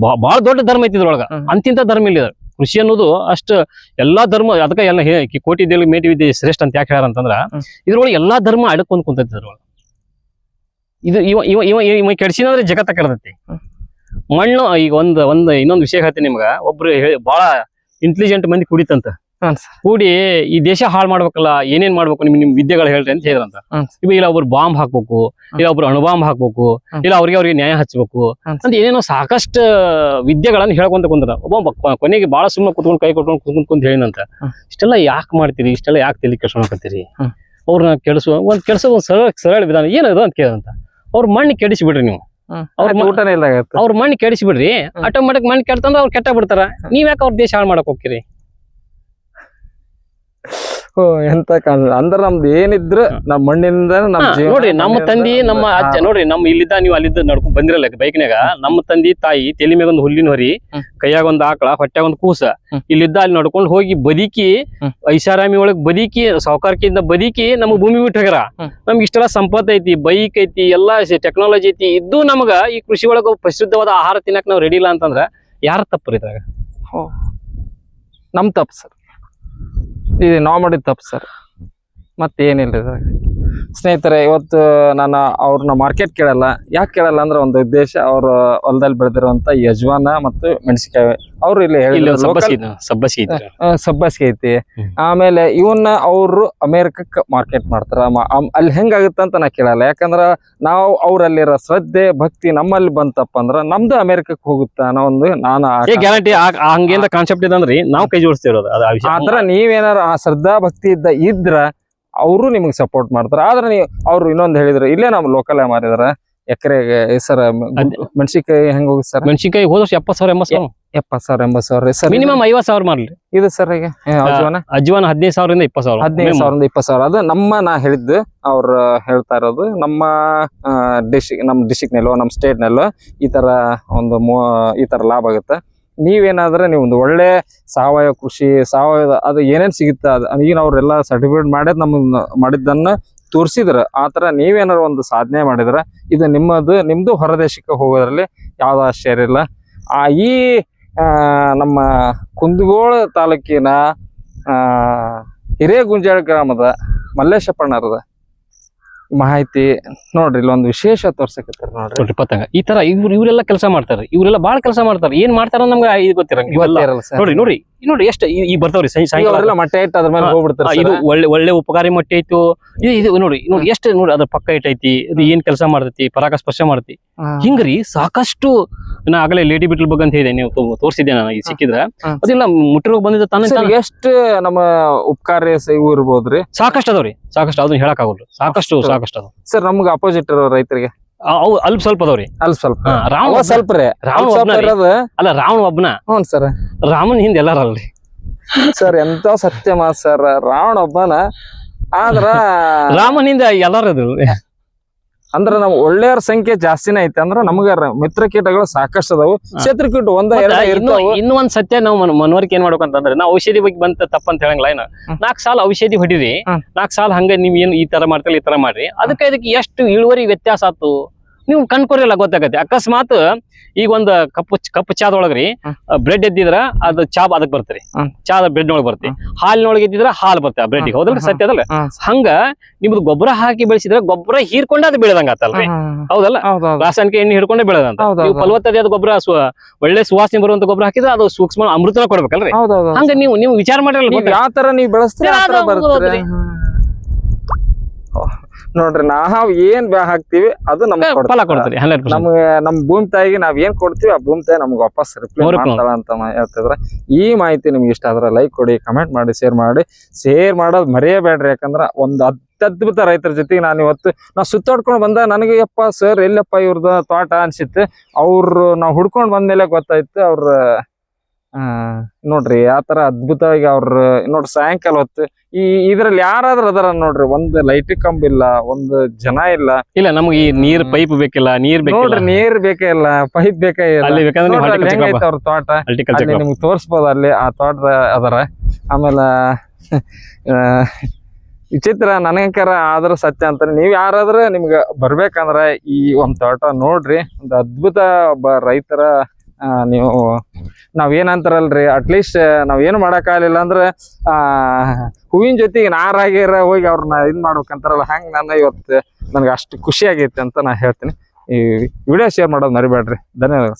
ಬಹಳ ಬಾಳ ದೊಡ್ಡ ಧರ್ಮ ಐತಿ ಇದ್ರೊಳಗ. ಅಂತಿಂತ ಧರ್ಮ ಇಲ್ಲ. ಕೃಷಿ ಅನ್ನೋದು ಅಷ್ಟ ಎಲ್ಲಾ ಧರ್ಮ ಅದಕ್ಕೆ ಎಲ್ಲ ಕೋಟಿ ದೇವಿ ಮೇಟಿ ವಿದ್ಯೆ ಶ್ರೇಷ್ಠ ಅಂತ ಯಾಕೆ ಹೇಳ್ಯಾರ ಅಂತಂದ್ರ ಇದ್ರೊಳಗೆ ಎಲ್ಲಾ ಧರ್ಮ ಅಡಕೊಂಡ್ ಕುಂತೈತಿ ಇದ್ರೊಳಗ. ಇದು ಇವ ಇವ ಇವ ಇವ- ಕೆಡ್ಸಿನ ಅಂದ್ರೆ ಜಗತ್ತ ಕೆಡತೈತಿ ಮಣ್ಣು ಈಗ ಒಂದ್ ಒಂದ್ ಇನ್ನೊಂದ್ ವಿಷಯ ಹೇಳ್ತೀನಿ ನಿಮ್ಗ. ಒಬ್ರು ಬಹಳ ಬಾಳ ಇಂಟೆಲಿಜೆಂಟ್ ಮಂದಿ ಕುಡಿತಂತ. ಕೂಡಿ ಈ ದೇಶ ಹಾಳು ಮಾಡ್ಬೇಕಲ್ಲ ಏನೇನ್ ಮಾಡ್ಬೇಕು ನಿಮ್ ನಿಮ್ ವಿದ್ಯೆಗಳು ಹೇಳ್ರಿ ಅಂತ ಹೇಳಂತ ಇವಾಗ ಇಲ್ಲ ಒಬ್ರು ಬಾಂಬ್ ಹಾಕ್ಬೇಕು ಇಲ್ಲ ಒಬ್ರು ಅಣುಬಾಂಬ್ ಹಾಕ್ಬೇಕು. ಇಲ್ಲ ಅವ್ರಿಗೆ ಅವ್ರಿಗೆ ನ್ಯಾಯ ಹಚ್ಬೇಕು. ಅಂತ ಏನೇನೋ ಸಾಕಷ್ಟು ವಿದ್ಯೆಗಳನ್ನ ಹೇಳ್ಕೊಂತ ಕುಂದ್ರ ಒಬ್ಬ ಕೊನೆಗೆ ಬಹಳ ಸುಮ್ಮನೆ ಕುತ್ಕೊಂಡು ಕೈ ಕೊಟ್ಕೊಂಡು ಕುತ್ಕೊಂಡ್ ಕುಂತ ಹೇಳಿನಂತ. ಇಷ್ಟೆಲ್ಲ ಯಾಕೆ ಮಾಡ್ತೀರಿ? ಇಷ್ಟೆಲ್ಲ ಯಾಕೆ ತಿಳಿ ಕೆಲಸ ಮಾಡ್ಕೊತೀರಿ ಅವ್ರನ್ನ ಕೆಲಸ ಒಂದ್ ಕೆಲಸ ಒಂದ್ ಸರಳ ಸರಳ ವಿಧಾನ. ಏನದು ಅಂತ ಕೇಳಂತ ಅವ್ರ ಮಣ್ಣು ಕೆಡಿಸಿಬಿಡ್ರಿ ನೀವು. ಅವ್ರ ಊಟನೇ ಇಲ್ಲ ಅವ್ರ ಮಣ್ಣು ಕೆಡಿಸಿಬಿಡ್ರಿ ಆಟೋಮೆಟಿಕ್ ಮಣ್ಣು ಕೆಡ್ತಂದ್ರೆ ಅವ್ರು ಕೆಟ್ಟ ಬಿಡ್ತಾರ ನೀವ್ ಯಾಕೆ ಅವ್ರ ದೇಶ ಹಾಳು ಮಾಡಕ್ ಹೋಗ್ತೀರಿ? ಎಂತ ಕಾಣಲ್ಲ ಅಂದ್ರ ನಮ್ದು ಏನಿದ್ರು ನಮ್ ಮಣ್ಣಿಂದ ನಮ್ ಹಾ, ಜೀವನ ನೋಡ್ರಿ ನಮ್ಮ ಮಣ್ಣಿಂದ ತಂದಿ ನಮ್ಮ. ಅಜ್ಜ ನೋಡ್ರಿ ನಮ್ಮ ಇಲ್ಲಿದ್ದ ನೀವು ಅಲ್ಲಿದ್ದ ನಡ್ಕೊಂಡ್ ಬಂದಿರಲ್ಲ ಬೈಕ್ನಾಗ ನಮ್ಮ ತಂದಿ ತಾಯಿ ತೆಲಿ ಮ್ಯಾಗ ಒಂದು ಹುಲ್ಲಿನ ಹೊರಿ ಹ್ಮ್. ಕೈಯಾಗ ಒಂದ್ ಆಕಳ ಹೊಟ್ಯಾಗ ಒಂದ್ ಕೂಸ ಹ್ಮ್. ಇಲ್ಲಿದ್ದ ಅಲ್ಲಿ ನಡ್ಕೊಂಡ್ ಹೋಗಿ ಬದುಕಿ ಹ್ಮ್. ಐಷಾರಾಮಿ ಒಳಗ್ ಬದುಕಿ ಸಾವುಕಾರಿಕೆಯಿಂದ ಬದುಕಿ ನಮ್ಗ್ ಭೂಮಿ ಬಿಟ್ಟು ಹೋಗ್ಯಾರ ಹ್ಮ್. ನಮ್ಗೆ ಇಷ್ಟೆಲ್ಲ ಸಂಪತ್ ಐತಿ ಬೈಕ್ ಐತಿ ಎಲ್ಲಾ ಟೆಕ್ನಾಲಜಿ ಐತಿ ಇದ್ದು ನಮಗ ಈ ಕೃಷಿ ಒಳಗ ಪ್ರಸಿದ್ಧವಾದ ಆಹಾರ ತಿನ್ನಕ್ ನಾವ್ ರೆಡಿ ಇಲ್ಲ ಅಂತಂದ್ರ ಯಾರ ತಪ್ಪು ಇದ್ರಾಗ ನಮ್ ತಪ್ಪು ಸರ್ ಇದು ನಾವು ಮಾಡಿದ ತಪ್ಪು ಸರ್ ಮತ್ತೇನಿಲ್ಲ ಇದ್ರಾಗ ಸ್ನೇಹಿತರೆ ಇವತ್ತು ನಾನು ಅವ್ರನ್ನ ಮಾರ್ಕೆಟ್ ಕೇಳಲ್ಲ. ಯಾಕೆ ಕೇಳಲ್ಲ ಅಂದ್ರೆ ಒಂದು ಉದ್ದೇಶ ಅವ್ರ ಹೊಲದಲ್ಲಿ ಬೆಳೆದಿರುವಂತ ಯಜಮಾನ ಮತ್ತು ಮೆಣಸಿನಕಾಯಿ. ಅವ್ರು ಇಲ್ಲಿ ಸಬ್ಬಸಿಗೆ ಸಬ್ಬಸ್ಗೆ ಐತಿ. ಆಮೇಲೆ ಇವನ್ನ ಅವರು ಅಮೇರಿಕಕ್ಕೆ ಮಾರ್ಕೆಟ್ ಮಾಡ್ತಾರ. ಅಲ್ಲಿ ಹೆಂಗಾಗುತ್ತೆ ಅಂತ ನಾ ಕೇಳಲ್ಲ. ಯಾಕಂದ್ರ ನಾವು ಅವ್ರಲ್ಲಿರೋ ಶ್ರದ್ಧೆ ಭಕ್ತಿ ನಮ್ಮಲ್ಲಿ ಬಂತಪ್ಪ ಅಂದ್ರ ನಮ್ದು ಅಮೇರಿಕಕ್ಕೆ ಹೋಗುತ್ತಾ ಅನ್ನೋ ಒಂದು ನಾನು ಗ್ಯಾರಂಟಿ ಹಂಗೇನ ಕಾನ್ಸೆಪ್ಟ್ ಇದಂದ್ರಿ ನಾವು ಕೈ ಜೋಡಿಸ್ತಿರೋದು ಆತರ ನೀವೇನಾರ ಆ ಶ್ರದ್ಧಾ ಭಕ್ತಿ ಇದ್ದ ಇದ್ರ ಅವರು ನಿಮಗೆ ಸಪೋರ್ಟ್ ಮಾಡ್ತಾರೆ. ಆದ್ರೆ ನೀವು ಅವ್ರು ಇನ್ನೊಂದು ಹೇಳಿದ್ರು ಇಲ್ಲೇ ನಾವು ಲೋಕಲ್ ಮಾರಿದಾರೆ. ಎಕರೆಗೆ ಸರ್ ಮೆಣಸಿನಕಾಯಿ ಹೆಂಗ್ ಹೋಗಿ ಸರ್ ಮೆಣಸಿನ್ಕಾಯಿ ಹೋದ ವರ್ಷ ಎಪ್ಪತ್ ಸಾವಿರ ಎಂಬತ್ ಸಾವಿರ. ಎಪ್ಪತ್ ಸಾವಿರ ಎಂಬತ್ ಸಾವಿರ ಸರ್ ಮಿನಿಮಮ್ ಐವತ್ ಸಾವಿರ ಮಾಡ್ಲಿ. ಇದು ಸರ್ ಈಗ? ಅಜ್ವಾನ? ಅಜ್ವಾನ ಹದಿನೈದು ಸಾವಿರದಿಂದ ಇಪ್ಪತ್ ಸಾವಿರ. ಹದಿನೈದು ಸಾವಿರದಿಂದ ಇಪ್ಪತ್ ಸಾವಿರ. ಅದು ನಮ್ಮ ನಾ ಹೇಳಿದ್ದು ಅವ್ರು ಹೇಳ್ತಾ ಇರೋದು ನಮ್ಮ ಡಿಸ್ಟಿಕ್ ನಮ್ಮ ಡಿಸ್ಟಿಕ್ ನಲ್ಲೋ ನಮ್ಮ ಸ್ಟೇಟ್ ನಲ್ಲೋ ಈ ತರ ಒಂದು ಮೂ ಈ ತರ ಲಾಭ ಆಗುತ್ತೆ. ನೀವೇನಾದ್ರೆ ನೀವು ಒಂದು ಒಳ್ಳೆ ಸಾವಯವ ಕೃಷಿ, ಸಾವಯವ ಅದು ಏನೇನು ಸಿಗುತ್ತೆ ಅದು ಈಗ ಅವ್ರೆಲ್ಲ ಸರ್ಟಿಫಿಕೇಟ್ ಮಾಡಿದ್ ನಮ್ಮ ಮಾಡಿದ್ದನ್ನು ತೋರಿಸಿದ್ರ, ಆ ಥರ ನೀವೇನಾರ ಒಂದು ಸಾಧನೆ ಮಾಡಿದ್ರೆ, ಇದು ನಿಮ್ಮದು ನಿಮ್ಮದು ಹೊರದೇಶಕ್ಕೆ ಹೋಗೋದ್ರಲ್ಲಿ ಯಾವ್ದು ಆಶ್ಚರ್ಯ ಇಲ್ಲ. ಆ ಈ ನಮ್ಮ ಕುಂದಗೋಳ ತಾಲೂಕಿನ ಹಿರೇಗುಂಜಾಳ ಗ್ರಾಮದ ಮಲ್ಲೇಶಪ್ಪಣ್ಣರದ ಮಾಹಿತಿ ನೋಡ್ರಿ ಇಲ್ಲೊಂದು ವಿಶೇಷ ತೋರ್ಸಕತ್ತಾರ ನೋಡ್ರಿ. ನೋಡ್ರಿ ಪತಂಗ ಈ ತರ ಇವ್ರು ಇವರೆಲ್ಲ ಕೆಲಸ ಮಾಡ್ತಾರೆ. ಇವರೆಲ್ಲ ಬಾಳ ಕೆಲಸ ಮಾಡ್ತಾರೆ. ಏನ್ ಮಾಡ್ತಾರ ನಮ್ಗೆ ಇದು ಗೊತ್ತಿರಂಗ ಇವೆಲ್ಲ ಇವತ್ತೇ ನೋಡ್ರಿ ನೋಡ್ರಿ ನೋಡಿ ಎಷ್ಟು ಈ- ಬರ್ತಾವ್ರಿ ಈಗ ಸಾಯಂಕಾಲ ಮೊಟ್ಟೆ ಇಟ್ಟು ಅದ್ರ ಮೇಲೆ ಹೋಗ್ಬಿಡ್ತಾರೆ ಇದು ಒಳ್ಳೆ ಒಳ್ಳೆ ಉಪಕಾರಿ ಮೊಟ್ಟೆ ಇತ್ತು. ಇದು ಇದು ನೋಡಿ ನೋಡಿ ಎಷ್ಟು ನೋಡಿ ಅದ್ರ ಪಕ್ಕ ಇಟ್ಟೈತಿ ಅದು ಏನ್ ಕೆಲಸ ಮಾಡ್ತೈತಿ ಪರಾಗ ಸ್ಪರ್ಶ ಮಾಡ್ತಿ. ಹಿಂಗ್ರಿ ಸಾಕಷ್ಟು ನಾ ಆಗಲೇ ಲೇಡಿ ಬಿಟ್ಲ್ ಬಗ್ಗೆ ಅಂತ ಹೇಳಿದೆ ನೀವು ತೋರಿಸಿದ್ದೆ ನಾನು ಇದು ಸಿಕ್ಕಿದ್ರ. ಅದಿಲ್ಲ ಮುಟ್ಟಿರೋ ಬಂದಿದ್ದ ತನ್ನ ಎಷ್ಟು ನಮ್ಮ ಉಪಕಾರ ಇವು ಇರ್ಬೋದ್ರಿ? ಸಾಕಷ್ಟು ಅದಾವ್ರಿ ಸಾಕಷ್ಟು ಅದನ್ನ ಹೇಳಕ್ ಆಗೋಲ್ರಿ ಸಾಕಷ್ಟು. ಸಾಕಷ್ಟು ಅದಾವ ಸರ್ ನಮ್ಗೆ ಅಪೋಸಿಟ್ ಇರೋ ರೈತರಿಗೆ. ಅವು ಅಲ್ಪ ಸ್ವಲ್ಪ ಅದಾವ್ರಿ ಅಲ್ಪ ಸ್ವಲ್ಪ. ರಾವಣ ಸ್ವಲ್ಪ ರೀ. ರಾವಣ ರೀ. ಅಲ್ಲ ರಾವಣ ಒಬ್ಬನ ಹ್ಞೂ ಸರ್. ರಾಮನ್ ಹಿಂದೆ ಎಲ್ಲಾರಲ್ರಿ ಸರ್ ಎಂತ ಸತ್ಯ ಮಾತ್ ಸರ್ ರಾವಣ ಒಬ್ಬನ. ಆದ್ರ ರಾಮನಿಂದ ಎಲ್ಲಾರದು ಅದು ಅಂದ್ರ ನಾವು ಒಳ್ಳೆಯವ್ರ ಸಂಖ್ಯೆ ಜಾಸ್ತಿನೇ ಐತೆ ಅಂದ್ರೆ ನಮಗ ಮಿತ್ರ ಕೀಟಗಳು ಸಾಕಷ್ಟು ಅದಾವು. ಶತ್ರು ಕೀಟ ಒಂದ ಇನ್ನು ಒಂದ್ ಸತ್ಯ ನಾವು ಮನ- ಮನವರಿಕೆ ಏನ್ ಮಾಡ್ಬೇಕಂತಂದ್ರೆ ನಾವು ಔಷಧಿ ಬಗ್ಗೆ ಬಂತ ತಪ್ಪಂತ ಹೇಳಂಗಿಲ್ಲ ಏನ. ನಾಲ್ಕು ಸಾಲ ಔಷಧಿ ಹೊಡಿರಿ. ನಾಕ್ ನಾಲ್ಕು ಸಾಲ ಹಂಗ ನೀವ್ ಏನ್ ಈ ತರ ಮಾಡ್ತೀರಿ ಈ ತರ ಮಾಡ್ರಿ. ಅದಕ್ಕೆ ಇದಕ್ಕೆ ಎಷ್ಟು ಇಳುವರಿ ವ್ಯತ್ಯಾಸ ಆತು? ನೀವು ಕಣ್ಕೊರಿಲ್ಲ ಗೊತ್ತಾಗತ್ತೆ. ಅಕಸ್ಮಾತ್ ಈಗ ಒಂದ್ ಕಪ್ಪು ಕಪ್ಪು ಚಾದೊಳಗ್ರಿ ರೀ ಬ್ರೆಡ್ ಎದ್ದಿದ್ರ ಅದು ಚಾ ಅದಕ್ ಬರ್ತೀರಿ ಚಾದ ಚಾ ಬ್ರೆಡ್ ನೊಳಗ್ ಬರ್ತಿ ಹಾಲಿನೊಳಗೆ ಎದ್ದಿದ್ರ ಹಾಲು ಆ ಬ್ರೆಡ್. ಹೌದಲ್ರಿ. ಸತ್ಯ ಅದಲ್ಲ? ಹಂಗ ನಿಮ್ದು ಗೊಬ್ಬರ ಹಾಕಿ ಬೆಳೆಸಿದ್ರೆ ಗೊಬ್ಬರ ಹೀರ್ಕೊಂಡ ಅದು ಬೆಳೆದಂಗ ಆತಲ್ರಿ ಹೌದಲ್ಲ? ರಾಸಾಯನಿಕ ಎಣ್ಣೆ ಹಿಡ್ಕೊಂಡೇ ಬೆಳೆದಂತ. ನೀವು ಫಲವತ್ತತೆ ಗೊಬ್ಬರ ಒಳ್ಳೆ ಸುವಾಸನೆ ಬರುವಂತ ಗೊಬ್ಬರ ಹಾಕಿದ್ರೆ ಅದು ಸೂಕ್ಷ್ಮ ಅಮೃತನ ಕೊಡ್ಬೇಕಲ್ರಿ. ಹಂಗ ನೀವು ನೀವು ವಿಚಾರ ಮಾಡಿರಲ್ಲ? ಯಾವ ತರ ನೀವು ಬೆಳೆಸ್ತೀರಿ ನೋಡ್ರಿ ನಾವ್ ಏನ್ ಹಾಕ್ತಿವಿ ಅದು ನಮ್ಗೆ ನಮ್ಗೆ ನಮ್ ಭೂಮಿ ತಾಯಿಗೆ ನಾವ್ ಏನ್ ಕೊಡ್ತೀವಿ ಆ ಭೂಮಿ ತಾಯಿ ನಮ್ಗೆ ವಾಪಸ್ ರಿಪ್ಲೈ. ಮಾಡ್ತಾಳ ಅಂತ ಹೇಳ್ತಿದ್ರೆ. ಈ ಮಾಹಿತಿ ನಿಮ್ಗೆ ಇಷ್ಟ ಆದ್ರೆ ಲೈಕ್ ಕೊಡಿ ಕಮೆಂಟ್ ಮಾಡಿ ಶೇರ್ ಮಾಡಿ. ಶೇರ್ ಮಾಡೋದ್ ಮರೆಯಬೇಡ್ರಿ ಯಾಕಂದ್ರ ಒಂದ್ ಅತ್ಯದ್ಭುತ ರೈತರ ಜೊತೆಗೆ ನಾನು ಇವತ್ತು ನಾ ಸುತ್ತಾಡ್ಕೊಂಡು ಬಂದ ನನಗೆ ಯಪ್ಪ ಸರ್ ಎಲ್ಲಪ್ಪ ಇವ್ರದ ತೋಟ? ಅನ್ಸಿತ್ತು. ಅವ್ರು ನಾವು ಹುಡ್ಕೊಂಡ್ ಬಂದ್ಮೇಲೆ ಗೊತ್ತಾಯ್ತು ಅವ್ರ ನೋಡ್ರಿ ಆ ತರ ಅದ್ಭುತವಾಗಿ ಅವ್ರ ನೋಡ್ರಿ ಸಾಯಂಕಾಲ ಹೊತ್ತು ಈ ಇದ್ರಲ್ಲಿ ಯಾರಾದ್ರೂ ಅದಾರ ನೋಡ್ರಿ ಒಂದ್ ಲೈಟ್ ಕಂಬ ಇಲ್ಲ ಒಂದ್ ಜನ ಇಲ್ಲ. ಇಲ್ಲ ನಮ್ಗೆ ಈ ನೀರ್ ಪೈಪ್ ಬೇಕಿಲ್ಲ ನೀರ್ ಬೇಕಿಲ್ಲ. ನೋಡ್ರಿ ನೀರ್ ಬೇಕೇ ಇಲ್ಲ ಪೈಪ್ ಬೇಕೇ ಇಲ್ಲ. ಅವ್ರ ತೋಟ? ಅಲ್ಲಿ. ನಿಮ್ಗೆ ತೋರ್ಸ್ಬೋದು ಅಲ್ಲಿ ಆ ತೋಟ ಅದರ. ಆಮೇಲೆ ವಿಚಿತ್ರ ನನಗಂಕರ ಆದ್ರ ಸತ್ಯ ಅಂತ ನೀವ್ ಯಾರಾದ್ರ ನಿಮ್ಗೆ ಬರ್ಬೇಕಂದ್ರ ಈ ಒಂದ್ ತೋಟ ನೋಡ್ರಿ ಒಂದು ಅದ್ಭುತ ಒಬ್ಬ ರೈತರ ನೀವು ನಾವೇನಂತಾರಲ್ರಿ ಅಟ್ಲೀಸ್ಟ್ ನಾವ್ ಏನು ಮಾಡಕ್ಕಾಗಲಿಲ್ಲ ಅಂದ್ರೆ ಹೂವಿನ ಜೊತೆಗೆ ನಾರಾಗಿರ ಹೋಗಿ ಅವ್ರನ್ನ ಇದ್ ಮಾಡ್ಬೇಕಂತಾರಲ್ಲ, ಹಂಗೆ ನಾನು ಇವತ್ತು ನನಗೆ ಅಷ್ಟು ಖುಷಿ ಆಗೈತೆ ಅಂತ ನಾ ಹೇಳ್ತೀನಿ. ಈ ವಿಡಿಯೋ ಶೇರ್ ಮಾಡೋದು ಮರಿಬೇಡ್ರಿ. ಧನ್ಯವಾದ